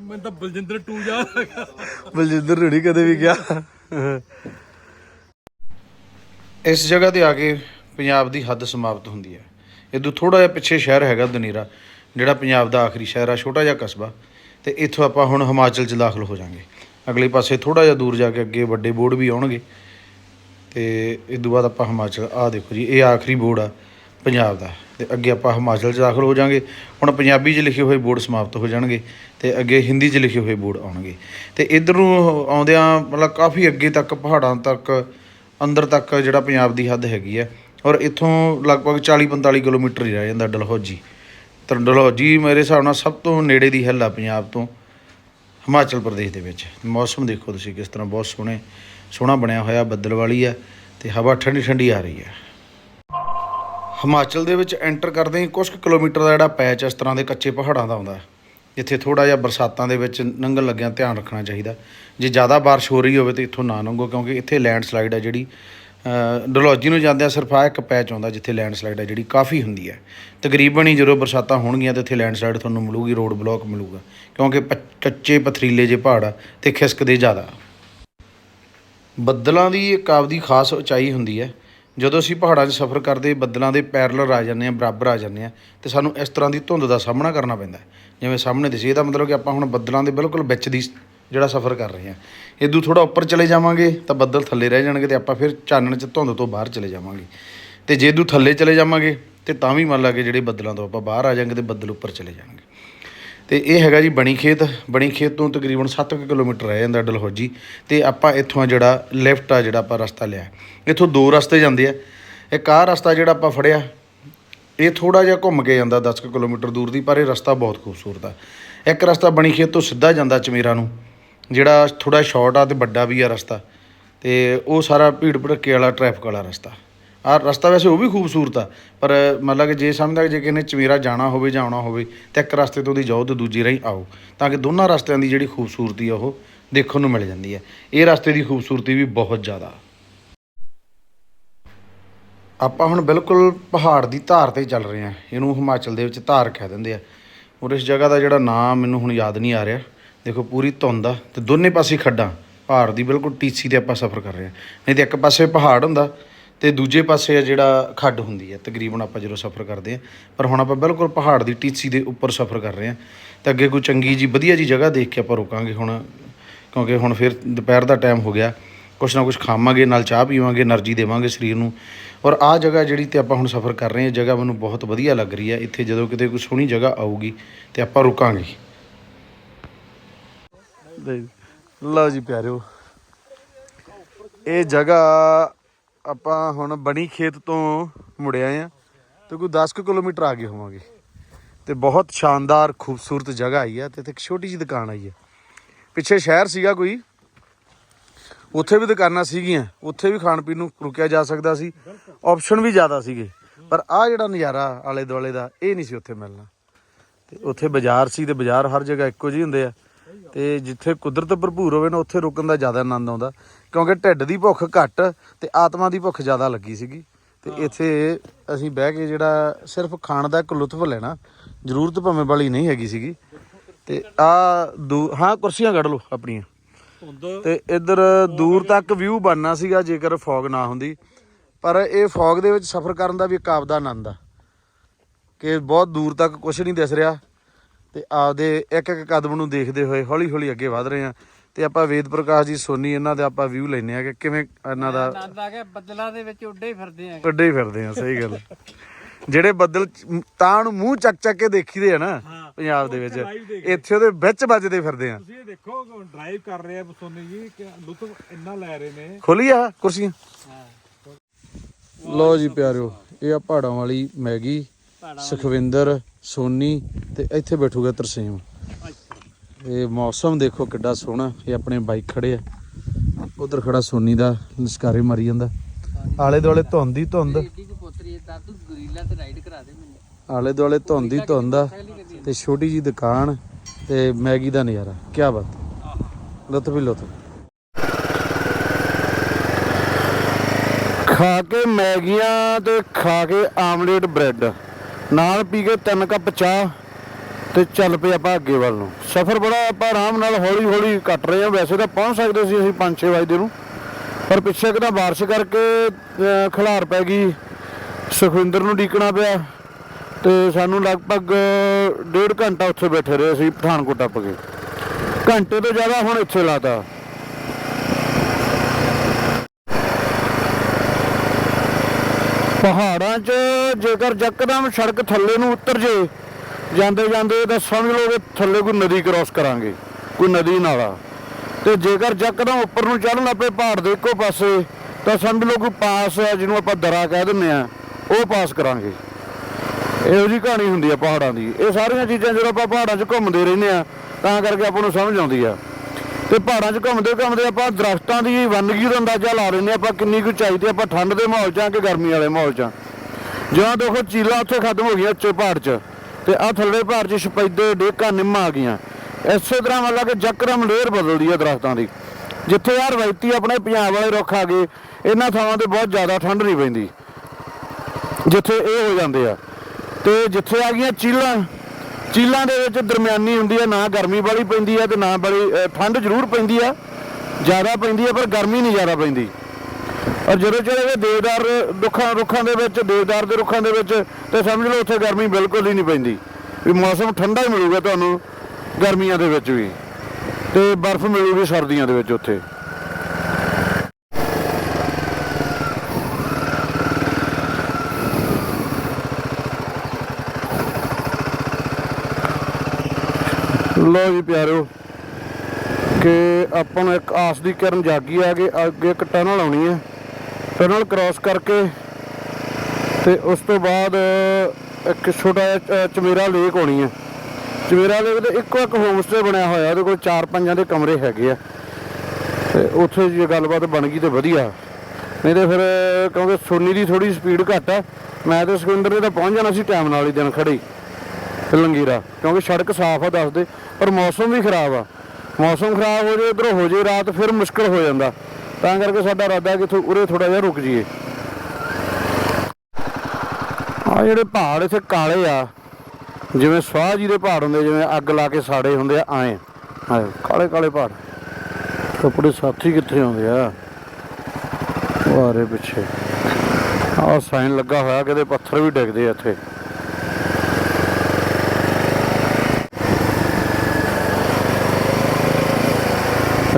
ਮੈਂ ਤਾਂ ਬਲਜਿੰਦਰ 2 ਜਾ ਬਲਜਿੰਦਰ ਨਹੀਂ ਕਦੇ ਵੀ ਗਿਆ ਇਸ ਜਗ੍ਹਾ ਤੇ ਆ ਕੇ ਪੰਜਾਬ ਦੀ ਹੱਦ ਸਮਾਪਤ ਹੁੰਦੀ ਹੈ। ਇਦੋਂ ਥੋੜਾ ਜਿਹਾ ਪਿੱਛੇ ਸ਼ਹਿਰ ਹੈਗਾ ਦਨੀਰਾ, ਜਿਹੜਾ ਪੰਜਾਬ ਦਾ ਆਖਰੀ ਸ਼ਹਿਰ ਆ, ਛੋਟਾ ਜਿਹਾ ਕਸਬਾ। ਤੇ ਇੱਥੋਂ ਆਪਾਂ ਹੁਣ ਹਿਮਾਚਲ 'ਚ ਦਾਖਲ ਹੋ ਜਾਾਂਗੇ। ਅਗਲੇ ਪਾਸੇ ਥੋੜਾ ਜਿਹਾ ਦੂਰ ਜਾ ਕੇ ਅੱਗੇ ਵੱਡੇ ਬੋਰਡ ਵੀ ਆਉਣਗੇ। ਤੇ ਇਸ ਤੋਂ ਬਾਅਦ ਆਪਾਂ ਹਿਮਾਚਲ ਆ ਦੇਖੋ ਜੀ, ਇਹ ਆਖਰੀ ਬੋਰਡ ਆ ਪੰਜਾਬ ਦਾ। ਤੇ ਅੱਗੇ ਆਪਾਂ ਹਿਮਾਚਲ 'ਚ ਦਾਖਲ ਹੋ ਜਾਾਂਗੇ। ਹੁਣ ਪੰਜਾਬੀ 'ਚ ਲਿਖੇ ਹੋਏ ਬੋਰਡ ਸਮਾਪਤ ਹੋ ਜਾਣਗੇ ਤੇ ਅੱਗੇ ਹਿੰਦੀ 'ਚ ਲਿਖੇ ਹੋਏ ਬੋਰਡ ਆਉਣਗੇ। ਤੇ ਇਧਰ ਨੂੰ ਆਉਂਦਿਆਂ ਮਤਲਬ ਕਾਫੀ ਅੱਗੇ ਤੱਕ, ਪਹਾੜਾਂ ਤੱਕ ਅੰਦਰ ਤੱਕ ਜਿਹੜਾ ਪੰਜਾਬ ਦੀ ਹੱਦ ਹੈਗੀ ਹੈ ਔਰ ਇੱਥੋਂ ਲਗਭਗ 40-45 ਕਿਲੋਮੀਟਰ ਹੀ ਰਹਿ ਜਾਂਦਾ ਡਲਹੌਜੀ। ਤਾਂ ਡਲਹੌਜੀ ਮੇਰੇ ਹਿਸਾਬ ਨਾਲ ਸਭ ਤੋਂ ਨੇੜੇ ਦੀ ਹਿੱਲ ਆ ਪੰਜਾਬ ਤੋਂ ਹਿਮਾਚਲ ਪ੍ਰਦੇਸ਼ ਦੇ ਵਿੱਚ। ਮੌਸਮ ਦੇਖੋ ਤੁਸੀਂ ਕਿਸ ਤਰ੍ਹਾਂ ਬਹੁਤ ਸੋਹਣੇ ਸੋਹਣਾ ਬਣਿਆ ਹੋਇਆ ਬੱਦਲ ਵਾਲੀ ਆ ਤੇ ਹਵਾ ਠੰਡੀ ਠੰਡੀ ਆ ਰਹੀ ਹੈ ਹਿਮਾਚਲ ਦੇ ਵਿੱਚ ਐਂਟਰ ਕਰਦੇ ਹੀ ਕੁਝ ਕੁ ਕਿਲੋਮੀਟਰ ਦਾ ਜਿਹੜਾ ਪੈਚ ਇਸ ਤਰ੍ਹਾਂ ਦੇ ਕੱਚੇ ਪਹਾੜਾਂ ਦਾ ਆਉਂਦਾ। ਹੈ, ਜਿੱਥੇ ਥੋੜਾ ਜਿਹਾ ਬਰਸਾਤਾਂ ਦੇ ਵਿੱਚ ਲੰਘਣ ਲੱਗਿਆਂ ਧਿਆਨ ਰੱਖਣਾ ਚਾਹੀਦਾ। ਜੇ ਜ਼ਿਆਦਾ ਬਾਰਿਸ਼ ਹੋ ਰਹੀ ਹੋਵੇ ਤਾਂ ਇੱਥੋਂ ਨਾ ਲੰਘੋ ਕਿਉਂਕਿ ਇੱਥੇ ਲੈਂਡ ਸਲਾਈਡ ਹੈ ਜਿਹੜੀ ਅ, ਨੂੰ ਜਾਂਦਿਆਂ ਸਿਰਫ ਆ ਇੱਕ ਪੈਚ ਆਉਂਦਾ ਜਿੱਥੇ ਲੈਂਡ ਸਲਾਈਡ ਹੈ ਜਿਹੜੀ ਕਾਫੀ ਹੁੰਦੀ ਹੈ। ਤਕਰੀਬਨ ਹੀ ਜਦੋਂ ਬਰਸਾਤਾਂ ਹੋਣਗੀਆਂ ਤੇ ਇੱਥੇ ਲੈਂਡ ਸਲਾਈਡ ਤੁਹਾਨੂੰ ਮਿਲੂਗੀ ਰੋਡ ਬਲੌਕ ਮਿਲੂਗਾ ਕਿਉਂਕਿ ਪ- ਕੱਚੇ ਪਥਰੀਲੇ ਜੇ ਪਹਾੜ ਆ ਤੇ ਖਿਸਕਦੇ ਜ਼ਿਆਦਾ। ਬੱਦਲਾਂ ਦੀ ਇੱਕ ਆਪਦੀ ਖਾਸ ਉਚਾਈ ਹੁੰਦੀ ਹੈ। ਜਦੋਂ ਅਸੀਂ ਪਹਾੜਾਂ 'ਚ ਸਫ਼ਰ ਕਰਦੇ ਬੱਦਲਾਂ ਦੇ ਪੈਰਲਲ ਆ ਜਾਂਦੇ ਆ ਬਰਾਬਰ ਆ ਜਾਂਦੇ ਆ ਤੇ ਸਾਨੂੰ ਇਸ ਤਰ੍ਹਾਂ ਦੀ ਧੁੰਦ ਦਾ ਸਾਹਮਣਾ ਕਰਨਾ ਪੈਂਦਾ ਜਿਵੇਂ ਸਾਹਮਣੇ ਦਿਸੀ, ਇਹਦਾ ਮਤਲਬ ਕਿ ਆਪਾਂ ਹੁਣ ਬੱਦਲਾਂ ਦੇ ਬਿਲਕੁਲ ਵਿੱਚ ਦੀ ਜਿਹੜਾ ਸਫ਼ਰ ਕਰ ਰਹੇ ਹਾਂ। ਇਦੋਂ ਥੋੜਾ ਉੱਪਰ ਚਲੇ ਜਾਵਾਂਗੇ, ਤਾਂ ਬੱਦਲ ਥੱਲੇ ਰਹਿ ਜਾਣਗੇ ਤੇ ਆਪਾਂ ਫਿਰ ਚਾਨਣ 'ਚ ਧੁੰਦ ਤੋਂ ਬਾਹਰ ਚਲੇ ਜਾਵਾਂਗੇ। ਤੇ ਜੇ ਇਦੋਂ ਥੱਲੇ ਚਲੇ ਜਾਵਾਂਗੇ, ਤੇ ਤਾਂ ਵੀ ਮੰਨ ਲਾ ਕੇ ਜਿਹੜੇ ਬੱਦਲਾਂ ਤੋਂ ਆਪਾਂ ਬਾਹਰ ਆ ਜਾਾਂਗੇ ਤੇ ਬੱਦਲ ਉੱਪਰ ਚਲੇ ਜਾਣਗੇ। ਤੇ ਇਹ ਹੈਗਾ ਜੀ ਬਣੀ ਖੇਤ। ਬਣੀ ਖੇਤ ਤੋਂ ਤਕਰੀਬਨ 7 ਕਿਲੋਮੀਟਰ ਰਹਿ ਜਾਂਦਾ ਡਲਹੌਜੀ। ਤੇ ਆਪਾਂ ਇੱਥੋਂ ਜਿਹੜਾ ਲੈਫਟ ਆ ਜਿਹੜਾ ਆਪਾਂ ਰਸਤਾ ਲਿਆ। ਇੱਥੋਂ ਦੋ ਰਸਤੇ ਜਾਂਦੇ ਆ। ਇੱਕ ਆਹ ਰਸਤਾ ਜਿਹੜਾ ਆਪਾਂ ਫੜਿਆ ਇਹ ਥੋੜਾ ਜਿਹਾ ਘੁੰਮ ਕੇ ਜਾਂਦਾ 10 ਕੁ ਕਿਲੋਮੀਟਰ ਦੂਰ ਦੀ, ਪਰ ਇਹ ਰਸਤਾ ਬਹੁਤ ਖੂਬਸੂਰਤ ਆ। ਇੱਕ ਰਸਤਾ ਬਣੀ ਖੇਤ ਤੋਂ ਸਿੱਧਾ ਜਾਂਦਾ ਚਮੇਰਾ ਨੂੰ, ਜਿਹੜਾ ਥੋੜਾ ਸ਼ਾਰਟ ਆ ਤੇ ਵੱਡਾ ਵੀ ਆ ਰਸਤਾ, ਤੇ ਉਹ ਸਾਰਾ ਭੀੜ ਭੜੱਕੇ ਵਾਲਾ, ਟ੍ਰੈਫਿਕ ਵਾਲਾ ਰਸਤਾ। ਆ ਰਸਤਾ ਵੈਸੇ ਉਹ ਵੀ ਖੂਬਸੂਰਤ ਆ, ਪਰ ਮਤਲਬ ਕਿ ਜੇ ਸਮਝਦਾ ਜੇ ਕਿਸੇ ਨੇ ਚਮੇਰਾ ਜਾਣਾ ਹੋਵੇ ਜਾਂ ਆਉਣਾ ਹੋਵੇ, ਤਾਂ ਇੱਕ ਰਸਤੇ ਤੋਂ ਦੀ ਜਾਓ ਤੇ ਦੂਜੀ ਰਾਹੀਂ ਆਓ, ਤਾਂ ਕਿ ਦੋਨਾਂ ਰਸਤਿਆਂ ਦੀ ਜਿਹੜੀ ਖੂਬਸੂਰਤੀ ਆ ਉਹ ਦੇਖਣ ਨੂੰ ਮਿਲ ਜਾਂਦੀ ਹੈ ਇਹ ਰਸਤੇ ਦੀ ਖੂਬਸੂਰਤੀ ਵੀ ਬਹੁਤ ਜ਼ਿਆਦਾ ਆਪਾਂ ਹੁਣ ਬਿਲਕੁਲ ਪਹਾੜ ਦੀ ਧਾਰ ਤੇ ਚੱਲ ਰਹੇ ਹਾਂ। ਇਹਨੂੰ ਹਿਮਾਚਲ ਦੇ ਵਿੱਚ ਧਾਰ ਕਹਿ ਦਿੰਦੇ ਆ। ਔਰ ਇਸ ਜਗ੍ਹਾ ਦਾ ਜਿਹੜਾ ਨਾਮ ਮੈਨੂੰ ਹੁਣ ਯਾਦ ਨਹੀਂ ਆ ਰਿਹਾ। ਦੇਖੋ, ਪੂਰੀ ਧੁੰਦ ਆ ਤੇ ਦੋਨੇ ਪਾਸੇ ਖੱਡਾਂ। ਪਹਾੜ ਦੀ ਬਿਲਕੁਲ ਟੀਸੀ ਤੇ ਆਪਾਂ ਸਫ਼ਰ ਕਰ ਰਹੇ ਹਾਂ। ਨਹੀਂ ਤੇ ਇੱਕ ਪਾਸੇ ਪਹਾੜ ਹੁੰਦਾ ਤੇ ਦੂਜੇ ਪਾਸੇ ਆ ਜਿਹੜਾ ਖੱਡ ਹੁੰਦੀ ਹੈ ਤਕਰੀਬਨ ਆਪਾਂ ਜਦੋਂ ਸਫ਼ਰ ਕਰਦੇ ਆ ਪਰ ਹੁਣ ਆਪਾਂ ਬਿਲਕੁਲ ਪਹਾੜ ਦੀ ਟੀਸੀ ਦੇ ਉੱਪਰ ਸਫ਼ਰ ਕਰ ਰਹੇ ਆ ਤੇ ਅੱਗੇ ਕੋਈ ਚੰਗੀ ਜੀ ਵਧੀਆ ਜੀ ਜਗ੍ਹਾ ਦੇਖ ਕੇ ਆਪਾਂ ਰੁਕਾਂਗੇ ਹੁਣ। ਕਿਉਂਕਿ ਹੁਣ ਫਿਰ ਦੁਪਹਿਰ ਦਾ ਟਾਈਮ ਹੋ ਗਿਆ। ਕੁਛ ਨਾ ਕੁਛ ਖਾਵਾਂਗੇ, ਨਾਲ ਚਾਹ ਪੀਵਾਂਗੇ, એનર્ਜੀ ਦੇਵਾਂਗੇ ਸਰੀਰ ਨੂੰ। ਔਰ ਆਹ ਜਗ੍ਹਾ ਜਿਹੜੀ ਤੇ ਆਪਾਂ ਹੁਣ ਸਫ਼ਰ ਕਰ ਰਹੇ ਹਾਂ, ਇਹ ਜਗ੍ਹਾ ਮੈਨੂੰ ਬਹੁਤ ਵਧੀਆ ਲੱਗ ਰਹੀ ਹੈ। ਇੱਥੇ ਜਦੋਂ ਕਿਤੇ ਕੋਈ ਸੋਹਣੀ ਜਗ੍ਹਾ ਆਊਗੀ ਤੇ ਆਪਾਂ ਰੁਕਾਂਗੇ। ਲਓ ਜੀ ਪਿਆਰਿਓ, ਇਹ ਜਗ੍ਹਾ ਆਪਾਂ ਹੁਣ ਬਣੀ ਖੇਤ ਤੋਂ ਮੁੜਿਆ ਆ ਤੇ ਕੋਈ 10 ਕੁ ਕਿਲੋਮੀਟਰ ਗਏ ਹੋਵਾਂਗੇ। ਤੇ ਬਹੁਤ ਸ਼ਾਨਦਾਰ, ਖੂਬਸੂਰਤ ਜਗ੍ਹਾ ਆਈ ਆ ਤੇ ਇੱਥੇ ਇੱਕ ਛੋਟੀ ਜਿਹੀ ਦੁਕਾਨ ਆਈ ਹੈ। ਪਿੱਛੇ ਸ਼ਹਿਰ ਸੀਗਾ ਕੋਈ ਉੱਥੇ ਵੀ ਦੁਕਾਨਾਂ ਸੀਗੀਆਂ ਉੱਥੇ ਵੀ ਖਾਣ ਪੀਣ ਨੂੰ ਰੁਕਿਆ ਜਾ ਸਕਦਾ ਸੀ। ਆਪਸ਼ਨ ਵੀ ਜ਼ਿਆਦਾ ਸੀਗੇ। ਪਰ ਆਹ ਜਿਹੜਾ ਨਜ਼ਾਰਾ ਆਲੇ ਦੁਆਲੇ ਦਾ ਇਹ ਨਹੀਂ ਸੀ ਉੱਥੇ ਮਿਲਣਾ। ਤੇ ਉੱਥੇ ਬਾਜ਼ਾਰ ਸੀ ਤੇ ਬਾਜ਼ਾਰ ਹਰ ਜਗ੍ਹਾ ਇੱਕੋ ਜਿਹੇ ਹੁੰਦੇ ਆ। ਤੇ ਜਿੱਥੇ ਕੁਦਰਤ ਭਰਪੂਰ ਹੋਵੇ ਨਾ ਉੱਥੇ ਰੁਕਣ ਦਾ ਜ਼ਿਆਦਾ ਆਨੰਦ ਆਉਂਦਾ। ਕਿਉਂਕਿ ਢਿੱਡ ਦੀ ਭੁੱਖ ਘੱਟ ਤੇ ਆਤਮਾ ਦੀ ਭੁੱਖ ਜ਼ਿਆਦਾ ਲੱਗੀ ਸੀਗੀ। ਤੇ ਇੱਥੇ ਅਸੀਂ ਬਹਿ ਕੇ ਜਿਹੜਾ ਸਿਰਫ ਖਾਣ ਦਾ ਇੱਕ ਲੁਤਫ ਲੈਣਾ ਜ਼ਰੂਰਤ ਭਾਵੇਂ ਵਾਲੀ ਨਹੀਂ ਹੈਗੀ ਸੀਗੀ। ਤੇ ਆ ਹਾਂ ਕੁਰਸੀਆਂ ਕੱਢ ਲਓ ਆਪਣੀਆਂ। ਤੇ ਇੱਧਰ ਦੂਰ ਤੱਕ ਵਿਊ ਬਣਨਾ ਸੀਗਾ ਜੇਕਰ ਫੌਗ ਨਾ ਹੁੰਦੀ। ਪਰ ਇਹ ਫੌਗ ਦੇ ਵਿੱਚ ਸਫ਼ਰ ਕਰਨ ਦਾ ਵੀ ਇੱਕ ਆਪਦਾ ਆਨੰਦ ਆ। ਕਿ ਬਹੁਤ ਦੂਰ ਤੱਕ ਕੁਝ ਨਹੀਂ ਦਿਸ ਰਿਹਾ। ਤੇ ਆਪਦੇ ਇੱਕ ਇੱਕ ਕਦਮ ਨੂੰ ਦੇਖਦੇ ਹੋਏ ਹੌਲੀ ਹੌਲੀ ਅੱਗੇ ਵਧ ਰਹੇ ਆ ਤੇ ਆਪਾਂ ਵੇਦ ਪ੍ਰਕਾਸ਼ ਜੀ ਸੋਨੀ ਇਹਨਾਂ ਦੇ ਆਪਾਂ ਵਿਊ ਲੈਨੇ ਆ ਕਿ ਕਿਵੇਂ ਇਹਨਾਂ ਦਾ ਆਨੰਦ ਆ ਗਿਆ ਬੱਦਲਾਂ ਦੇ ਵਿੱਚ ਉੱਡੇ ਹੀ ਫਿਰਦੇ ਆ ਹੀ ਫਿਰਦੇ ਆ ਸਹੀ ਗੱਲ। ਜਿਹੜੇ ਬੱਦਲ ਤਾਂ ਨੂੰ ਮੂੰਹ ਚੱਕ ਚੱਕ ਕੇ ਦੇਖੀਦੇ ਆ ਨਾ। ਪੰਜਾਬ ਦੇ ਵਿੱਚ। ਇੱਥੇ ਉਹਦੇ ਵਿੱਚ ਵੱਜਦੇ ਫਿਰਦੇ ਆ। ਤੁਸੀਂ ਇਹ ਦੇਖੋ ਡਰਾਈਵ ਕਰ ਰਹੇ ਆ ਸੋਨੀ ਜੀ ਕਿ ਲੁਤਫ ਇੰਨਾ ਲੈ ਰਹੇ ਨੇ। ਖੋਲੀ ਆ ਕੁਰਸੀਆਂ? ਲਓ ਜੀ ਪਿਆਰਿਓ ਇਹ ਆ ਪਹਾੜਾਂ ਵਾਲੀ ਮੈਗੀ ਸੁਖਵਿੰਦਰ ਸੋਨੀ ਤੇ ਇੱਥੇ ਬੈਠੂਗਾ ਤਰਸੇਮ। ਇਹ ਮੌਸਮ ਦੇਖੋ ਕਿੱਡਾ ਸੋਹਣਾ ਇਹ ਆਪਣੇ ਬਾਈਕ ਖੜੇ ਆ। ਉਧਰ ਖੜਾ ਸੋਨੀ ਦਾ ਨਿਸਕਾਰੇ ਮਾਰੀ ਜਾਂਦਾ। ਆਲੇ ਦੁਆਲੇ ਧੁੰਦ ਹੀ ਧੁੰਦ। ਏਡੀ ਕੁ ਪੁੱਤਰੀ ਹੈ ਦਾਦੂ ਗਰੀਲਾ ਤੇ ਰਾਈਡ ਕਰਾ ਦੇ ਮੈਨੂੰ। ਆਲੇ ਦੁਆਲੇ ਧੁੰਦ ਹੀ ਧੁੰਦ ਆ ਤੇ ਛੋਟੀ ਜੀ ਦੁਕਾਨ ਤੇ ਮੈਗੀ ਦਾ ਨਜ਼ਾਰਾ ਕੀ ਬਾਤ। ਲੁੱਤ ਵੀ ਲੁੱਤ ਖਾ ਕੇ ਮੈਗੀਆਂ ਤੇ ਖਾ ਕੇ ਆਮਲੇਟ ਬ੍ਰੈਡ। ਨਾਲ ਪੀ ਕੇ ਤਿੰਨ ਕੱਪ ਚਾਹ ਤੇ ਚੱਲ ਪਏ ਆਪਾਂ ਅੱਗੇ ਵੱਲ ਨੂੰ। ਸਫ਼ਰ ਬੜਾ ਆਪਾਂ ਆਰਾਮ ਨਾਲ ਹੌਲੀ ਹੌਲੀ ਕੱਟ ਰਹੇ ਹਾਂ। ਵੈਸੇ ਤਾਂ ਪਹੁੰਚ ਸਕਦੇ ਸੀ ਅਸੀਂ 5-6 ਵਜੇ ਨੂੰ। ਪਰ ਪਿੱਛੇ ਇੱਕ ਤਾਂ ਬਾਰਿਸ਼ ਕਰਕੇ ਖਿਲਾਰ ਪੈ ਗਈ। ਸੁਖਵਿੰਦਰ ਨੂੰ ਡੀਕਣਾ ਪਿਆ ਤੇ ਸਾਨੂੰ ਲਗਭਗ ਡੇਢ ਘੰਟਾ ਉੱਥੇ ਬੈਠੇ ਰਹੇ ਅਸੀਂ ਪਠਾਨਕੋਟ ਟੱਪ ਕੇ। ਘੰਟੇ ਤੋਂ ਜ਼ਿਆਦਾ ਹੁਣ ਇੱਥੇ ਲਾਤਾ। ਪਹਾੜਾਂ 'ਚ ਜੇਕਰ ਯਕਦਮ ਸੜਕ ਥੱਲੇ ਨੂੰ ਉਤਰ ਜੇ, ਜਾਂਦੇ ਜਾਂਦੇ ਤਾਂ ਸਮਝ ਲਓ ਕਿ ਥੱਲੇ ਕੋਈ ਨਦੀ ਕ੍ਰਾਸ ਕਰਾਂਗੇ, ਕੋਈ ਨਦੀ ਨਾਲਾ। ਤੇ ਜੇਕਰ ਯਕਦਮ ਉੱਪਰ ਨੂੰ ਚੜ੍ਹਨ ਲੱਪੇ ਪਹਾੜ ਦੇ ਇੱਕੋ ਪਾਸੇ, ਤਾਂ ਸਮਝ ਲਓ ਕੋਈ ਪਾਸ ਹੈ ਜਿਹਨੂੰ ਆਪਾਂ ਦਰਾ ਕਹਿ ਦਿੰਦੇ ਆ ਉਹ ਪਾਸ ਕਰਾਂਗੇ। ਇਹੋ ਜੀ ਕਹਾਣੀ ਹੁੰਦੀ ਆ ਪਹਾੜਾਂ ਦੀ। ਇਹ ਸਾਰੀਆਂ ਚੀਜ਼ਾਂ ਜਦੋਂ ਆਪਾਂ ਪਹਾੜਾਂ 'ਚ ਘੁੰਮਦੇ ਰਹਿੰਦੇ ਆ, ਤਾਂ ਕਰਕੇ ਆਪਾਂ ਨੂੰ ਸਮਝ ਆਉਂਦੀ ਆ। ਤੇ ਪਹਾੜਾਂ 'ਚ ਘੁੰਮਦੇ ਘੁੰਮਦੇ ਆਪਾਂ ਦਰਖਤਾਂ ਦੀ ਵੰਨਗੀ ਦਾ ਅੰਦਾਜ਼ਾ ਲਾ ਲੈਂਦੇ ਹਾਂ ਆਪਾਂ ਕਿੰਨੀ ਕੁ ਚਾਹੀਦੀ ਆਪਾਂ ਠੰਡ ਦੇ ਮਾਹੌਲ 'ਚ ਆ ਕਿ ਗਰਮੀ ਵਾਲੇ ਮਾਹੌਲ 'ਚ ਆ। ਜਦੋਂ ਦੇਖੋ ਚੀਲਾ ਉੱਥੇ ਖਤਮ ਹੋ ਗਈਆਂ ਉੱਚੇ ਪਹਾੜ 'ਚ, ਤੇ ਆ ਥੱਲੇ ਪਹਾੜ 'ਚ ਸਪੈਦੇ ਡੇਕਾਂ ਨਿੰਮਾਂ ਆ ਗਈਆਂ। ਇਸੇ ਤਰ੍ਹਾਂ ਮਤਲਬ ਕਿ ਜਕਰਮ ਲੇਅਰ ਬਦਲਦੀ ਆ ਦਰਖਤਾਂ ਦੀ। ਜਿੱਥੇ ਯਾਰ ਰਵਾਇਤੀ ਆਪਣੇ ਪੰਜਾਬ ਵਾਲੇ ਰੁੱਖ ਆ ਗਏ, ਇਹਨਾਂ ਥਾਵਾਂ ਤੇ ਬਹੁਤ ਜ਼ਿਆਦਾ ਠੰਡ ਨਹੀਂ ਪੈਂਦੀ। ਜਿੱਥੇ ਇਹ ਹੋ ਜਾਂਦੇ ਆ। ਤੇ ਜਿੱਥੇ ਆ ਗਈਆਂ ਚੀਲਾਂ ਚੀਲਾਂ ਦੇ ਵਿੱਚ ਦਰਮਿਆਨੀ ਹੁੰਦੀ ਆ, ਨਾ ਗਰਮੀ ਵਾਲੀ ਪੈਂਦੀ ਹੈ ਤੇ ਨਾ ਬੜੀ ਠੰਡ ਜ਼ਰੂਰ ਪੈਂਦੀ ਆ। ਜ਼ਿਆਦਾ ਪੈਂਦੀ ਹੈ ਪਰ ਗਰਮੀ ਨਹੀਂ ਜ਼ਿਆਦਾ ਪੈਂਦੀ। ਔਰ ਜਦੋਂ ਚਲੇ ਦੇਵਦਾਰ ਰੁੱਖਾਂ ਰੁੱਖਾਂ ਦੇ ਵਿੱਚ, ਦੇਵਦਾਰ ਦੇ ਰੁੱਖਾਂ ਦੇ ਵਿੱਚ, ਤੇ ਸਮਝ ਲਓ ਉੱਥੇ ਗਰਮੀ ਬਿਲਕੁਲ ਹੀ ਨਹੀਂ ਪੈਂਦੀ। ਵੀ ਮੌਸਮ ਠੰਡਾ ਹੀ ਮਿਲੂਗਾ ਤੁਹਾਨੂੰ ਗਰਮੀਆਂ ਦੇ ਵਿੱਚ ਵੀ। ਤੇ ਬਰਫ਼ ਮਿਲੂਗੀ ਸਰਦੀਆਂ ਦੇ ਵਿੱਚ ਉੱਥੇ। ਲੋ ਜੀ ਪਿਆਰਿਓ ਕਿ ਆਪਾਂ ਨੂੰ ਇੱਕ ਆਸ ਦੀ ਕਿਰਨ ਜਾਗੀ ਆ ਕਿ ਅੱਗੇ ਇੱਕ ਟਨਲ ਆਉਣੀ ਹੈ ਟਨਲ ਕ੍ਰਾਸ ਕਰਕੇ ਤੇ ਉਸ ਤੋਂ ਬਾਅਦ ਇੱਕ ਛੋਟਾ ਜਿਹਾ ਚਮੇਰਾ ਲੇਕ ਆਉਣੀ ਹੈ ਚਮੇਰਾ ਲੇਕ ਦੇ ਇੱਕੋ ਇੱਕ ਹੋਮ ਸਟੇ ਬਣਿਆ ਹੋਇਆ, ਉਹਦੇ ਕੋਲ ਚਾਰ ਪੰਜਾਂ ਦੇ ਕਮਰੇ ਹੈਗੇ ਆ। ਤੇ ਉੱਥੇ ਜੇ ਗੱਲਬਾਤ ਬਣ ਗਈ ਤੇ ਵਧੀਆ। ਨਹੀਂ ਤੇ ਫਿਰ ਕਿਉਂਕਿ ਸੋਨੀ ਦੀ ਥੋੜੀ ਸਪੀਡ ਘੱਟ ਆ, ਮੈਂ ਤੇ ਸੁਖਿੰਦਰ ਨੇ ਤਾਂ ਪਹੁੰਚ ਜਾਣਾ ਸੀ ਟਾਈਮ ਨਾਲ ਹੀ ਦਿਨ ਖੜੇ ਲੰਗੀਰਾ, ਕਿਉਂਕਿ ਸੜਕ ਸਾਫ਼ ਆ ਦੱਸਦੇ ਪਰ ਮੌਸਮ ਵੀ ਖਰਾਬ ਆ। ਮੌਸਮ ਖਰਾਬ ਹੋ ਜੇ ਉਧਰ ਹੋ ਜੇ ਰਾਤ, ਫਿਰ ਮੁਸ਼ਕਲ ਹੋ ਜਾਂਦਾ। ਤਾਂ ਕਰਕੇ ਸਾਡਾ ਇਰਾਦਾ ਕਿ ਉਰੇ ਥੋੜਾ ਜਿਹਾ ਰੁਕ ਜਾਈਏ। ਆ ਜਿਹੜੇ ਪਹਾੜ ਇੱਥੇ ਕਾਲੇ ਆ, ਜਿਵੇਂ ਸਵਾਹ ਜੀ ਦੇ ਪਹਾੜ ਹੁੰਦੇ, ਜਿਵੇਂ ਅੱਗ ਲਾ ਕੇ ਸਾੜੇ ਹੁੰਦੇ ਆ, ਆਏ। ਕਾਲੇ ਕਾਲੇ ਪਹਾੜ। ਕੱਪੜੇ ਸਾਥੀ ਕਿੱਥੇ ਆਉਂਦੇ ਆ? ਉਹ ਪਿੱਛੇ। ਆਹ ਸਾਈਨ ਲੱਗਾ ਹੋਇਆ, ਕਿਤੇ ਪੱਥਰ ਵੀ ਡਿੱਗਦੇ ਆ ਇੱਥੇ।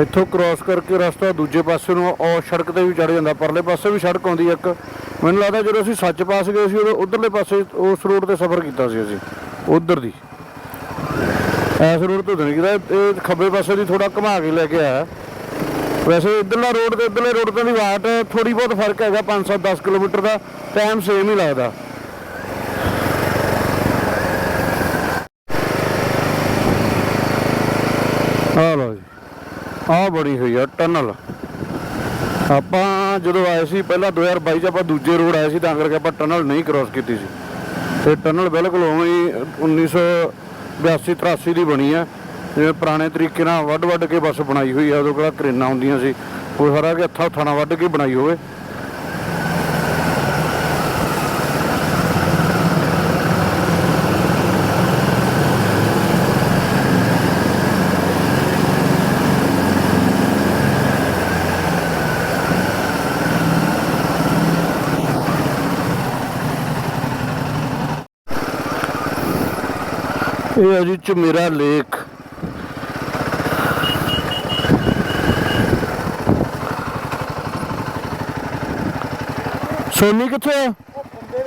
ਇੱਥੋਂ ਕ੍ਰਾਸ ਕਰਕੇ ਰਸਤਾ ਦੂਜੇ ਪਾਸੇ ਨੂੰ, ਉਹ ਸੜਕ ਤੇ ਵੀ ਚੜ ਜਾਂਦਾ, ਪਰਲੇ ਪਾਸੇ ਵੀ ਸੜਕ ਆਉਂਦੀ ਇੱਕ। ਮੈਨੂੰ ਲੱਗਦਾ ਜਦੋਂ ਅਸੀਂ ਸੱਚ ਪਾਸ ਗਏ ਸੀ, ਉਦੋਂ ਉਧਰਲੇ ਪਾਸੇ ਉਸ ਰੋਡ ਤੇ ਸਫ਼ਰ ਕੀਤਾ ਸੀ ਅਸੀਂ, ਉਧਰ ਦੀ। ਐਸ ਰੋਡ ਤੋਂ ਤਾਂ ਨਹੀਂ ਕੀਤਾ, ਇਹ ਖੱਬੇ ਪਾਸੇ ਦੀ ਥੋੜਾ ਘੁਮਾ ਕੇ ਲੈ ਕੇ ਆਇਆ। ਵੈਸੇ ਇਧਰਲਾ ਰੋਡ ਤੇ ਇਧਰਲੇ ਰੋਡ ਤੋਂ ਦੀ ਵਾਟ ਥੋੜੀ ਬਹੁਤ ਫ਼ਰਕ ਹੈਗਾ 5-7 10 ਕਿਲੋਮੀਟਰ ਦਾ ਟਾਈਮ ਸੇਮ ਹੀ ਲੱਗਦਾ। ਆ ਲਓ ਜੀ। ਆ ਬਣੀ ਹੋਈ ਆ ਟਨਲ। ਆਪਾਂ ਜਦੋਂ ਆਏ ਸੀ, ਪਹਿਲਾਂ 2022 ਚ ਆਪਾਂ ਦੂਜੇ ਰੋਡ ਆਏ ਸੀ, ਤਾਂ ਕਰਕੇ ਆਪਾਂ ਟਨਲ ਨਹੀਂ ਕ੍ਰਾਸ ਕੀਤੀ ਸੀ। ਤੇ ਟਨਲ ਬਿਲਕੁਲ ਉਵੇਂ ਹੀ 1982 83 ਦੀ ਬਣੀ ਆ। ਜਿਵੇਂ ਪੁਰਾਣੇ ਤਰੀਕੇ ਨਾਲ ਵੱਡ ਵੱਡ ਕੇ ਬੱਸ ਬਣਾਈ ਹੋਈ ਆ, ਉਦੋਂ ਕਿਹੜਾ ਕਰੇਨਾਂ ਹੁੰਦੀਆਂ ਸੀ। ਕੋਈ ਸਾਰਾ ਕਿ ਹੱਥਾਂ ਹੱਥਾਂ ਵੱਢ ਕੇ ਬਣਾਈ ਹੋਵੇ। ਇਹ ਹੈ ਜੀ ਚਮੇਰਾ ਲੇਕ। ਸੋਨੀ ਕਿੱਥੇ ਆ? ਉਹ ਬੰਦੇ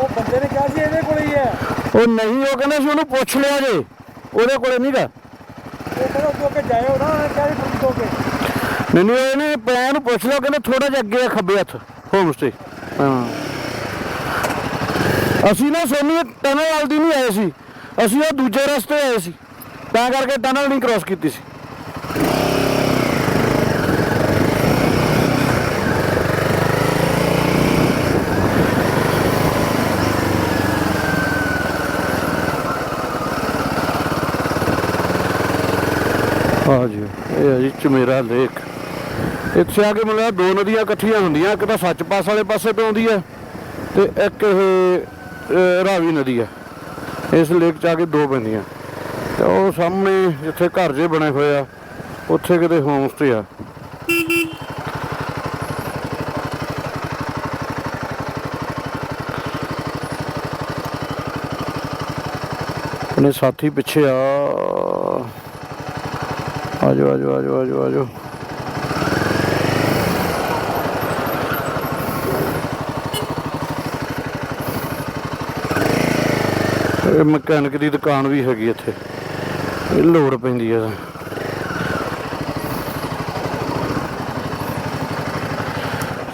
ਉਹ ਬੰਦੇ ਨੇ ਕਿਹਾ ਸੀ ਇਹਦੇ ਕੋਲ ਹੀ ਹੈ। ਉਹ ਨਹੀਂ ਉਹ ਕਹਿੰਦਾ ਸੀ ਉਹਨੂੰ ਪੁੱਛ ਲਿਆ ਜੇ। ਉਹਦੇ ਕੋਲੇ ਨਹੀਂਗਾ ਉਹ ਕਹਿੰਦਾ ਤੂੰ ਕੇ ਜਾਇਓ ਨਾ ਉਹਨੇ ਕਿਹਾ ਸੀ ਤੂੰ ਕੇ। ਨਹੀਂ ਨਹੀਂ ਇਹਨੇ ਪਿਆ ਨੂੰ ਪੁੱਛ ਲਿਆ ਕਹਿੰਦਾ ਥੋੜਾ ਜਿਹਾ ਅੱਗੇ ਆ ਖੱਬੇ ਹੱਥ ਹੋਮ ਸਟੇ ਹਾਂ। ਅਸੀਂ ਨਾ ਸੋਨੀ ਟਨਲ ਵਾਲ ਦੀ ਨਹੀਂ ਆਏ ਸੀ। ਅਸੀਂ ਉਹ ਦੂਜੇ ਰਸਤੇ ਆਏ ਸੀ। ਤਾਂ ਕਰਕੇ ਟਨਲ ਨਹੀਂ ਕ੍ਰਾਸ ਕੀਤੀ ਸੀ। ਹਾਂ ਜੀ। ਇਹ ਹੈ ਜੀ ਚਮੇਰਾ ਲੇਕ। ਇੱਥੇ ਆ ਕੇ ਮਤਲਬ ਦੋ ਨਦੀਆਂ ਇਕੱਠੀਆਂ ਹੁੰਦੀਆਂ। ਇੱਕ ਤਾਂ ਸੱਚ ਪਾਸ ਵਾਲੇ ਪਾਸੇ ਤੋਂ ਆਉਂਦੀ ਹੈ ਤੇ ਇੱਕ ਇਹ ਰਾਵੀ ਨਦੀ ਹੈ। ਇਸ ਲੇਕ ਚ ਆ ਕੇ ਦੋ ਪੈਂਦੀਆਂ ਤੇ ਉਹ ਸਾਹਮਣੇ ਜਿੱਥੇ ਘਰ ਜੇ ਬਣੇ ਹੋਏ ਆ, ਉੱਥੇ ਕਿਤੇ ਹੋਮ ਸਟੇ ਆ। ਆਪਣੇ ਸਾਥੀ ਪਿੱਛੇ ਆ। ਆਜੋ ਆਜੋ ਆਜੋ ਆਜੋ ਆਜੋ। ਇਹ ਮਕੈਨਿਕ ਦੀ ਦੁਕਾਨ ਵੀ ਹੈਗੀ ਇੱਥੇ। ਇਹ ਲੋੜ ਪੈਂਦੀ ਆ।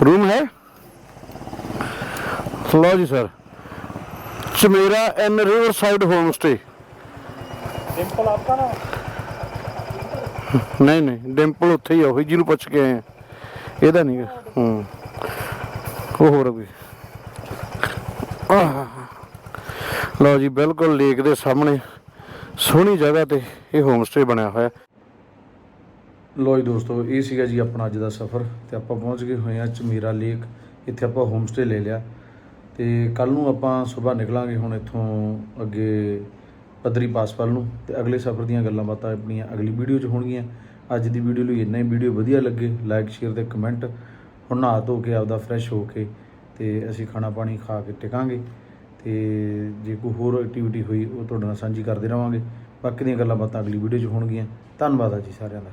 ਰੂਮ ਹੈ? ਲੋ ਜੀ sir. Chamera N riverside homestay. Dimple ਆਪਕਾ ਨਾ? ਨਹੀਂ ਨਹੀਂ ਡਿੰਪਲ ਉੱਥੇ ਹੀ ਆ ਉਹ ਜਿਹਨੂੰ ਪੁੱਛ ਕੇ ਆਏ ਇਹਦਾ ਨਹੀਂ ਹੂੰ। ਉਹ ਹੋਰ ਵੀ ਆਹ। ਲਓ ਜੀ, ਬਿਲਕੁਲ ਲੇਕ ਦੇ ਸਾਹਮਣੇ, ਸੋਹਣੀ ਜਗ੍ਹਾ ਤੇ ਇਹ ਹੋਮ ਸਟੇ ਬਣਿਆ ਹੋਇਆ। ਲੋ ਜੀ ਦੋਸਤੋ, ਇਹ ਸੀਗਾ ਜੀ ਆਪਣਾ ਅੱਜ ਦਾ ਸਫ਼ਰ, ਤੇ ਆਪਾਂ ਪਹੁੰਚ ਗਏ ਹੋਏ ਆ ਚਮੀਰਾ ਲੇਕ। ਇੱਥੇ ਆਪਾਂ ਹੋਮ ਸਟੇ ਲੈ ਲਿਆ। ਤੇ ਕੱਲ ਨੂੰ ਆਪਾਂ ਸਵੇਰ ਨਿਕਲਾਂਗੇ ਹੁਣ ਇੱਥੋਂ ਅੱਗੇ ਪੱਧਰੀ ਪਾਸ ਵੱਲ ਨੂੰ, ਤੇ ਅਗਲੇ ਸਫ਼ਰ ਦੀਆਂ ਗੱਲਾਂ ਬਾਤਾਂ ਆਪਣੀਆਂ ਅਗਲੀ ਵੀਡੀਓ 'ਚ ਹੋਣਗੀਆਂ। ਅੱਜ ਦੀ ਵੀਡੀਓ ਲਈ ਇੰਨਾ ਹੀ, ਵੀਡੀਓ ਵਧੀਆ ਲੱਗੇ ਲਾਈਕ ਸ਼ੇਅਰ ਤੇ ਕਮੈਂਟ ਹੁਣ ਨਹਾ ਧੋ ਕੇ ਆਪਦਾ ਫਰੈਸ਼ ਹੋ ਕੇ, ਤੇ ਅਸੀਂ ਖਾਣਾ ਪਾਣੀ ਖਾ ਕੇ ਟਿਕਾਂਗੇ। ਤੇ ਜੇ ਕੋਈ ਹੋਰ ਐਕਟੀਵਿਟੀ ਹੋਈ, ਉਹ ਤੁਹਾਡੇ ਨਾਲ ਸਾਂਝੀ ਕਰਦੇ ਰਵਾਂਗੇ। ਬਾਕੀ ਦੀਆਂ ਗੱਲਾਂ ਬਾਤਾਂ ਅਗਲੀ ਵੀਡੀਓ 'ਚ ਹੋਣਗੀਆਂ। ਧੰਨਵਾਦ ਆ ਜੀ ਸਾਰਿਆਂ ਦਾ।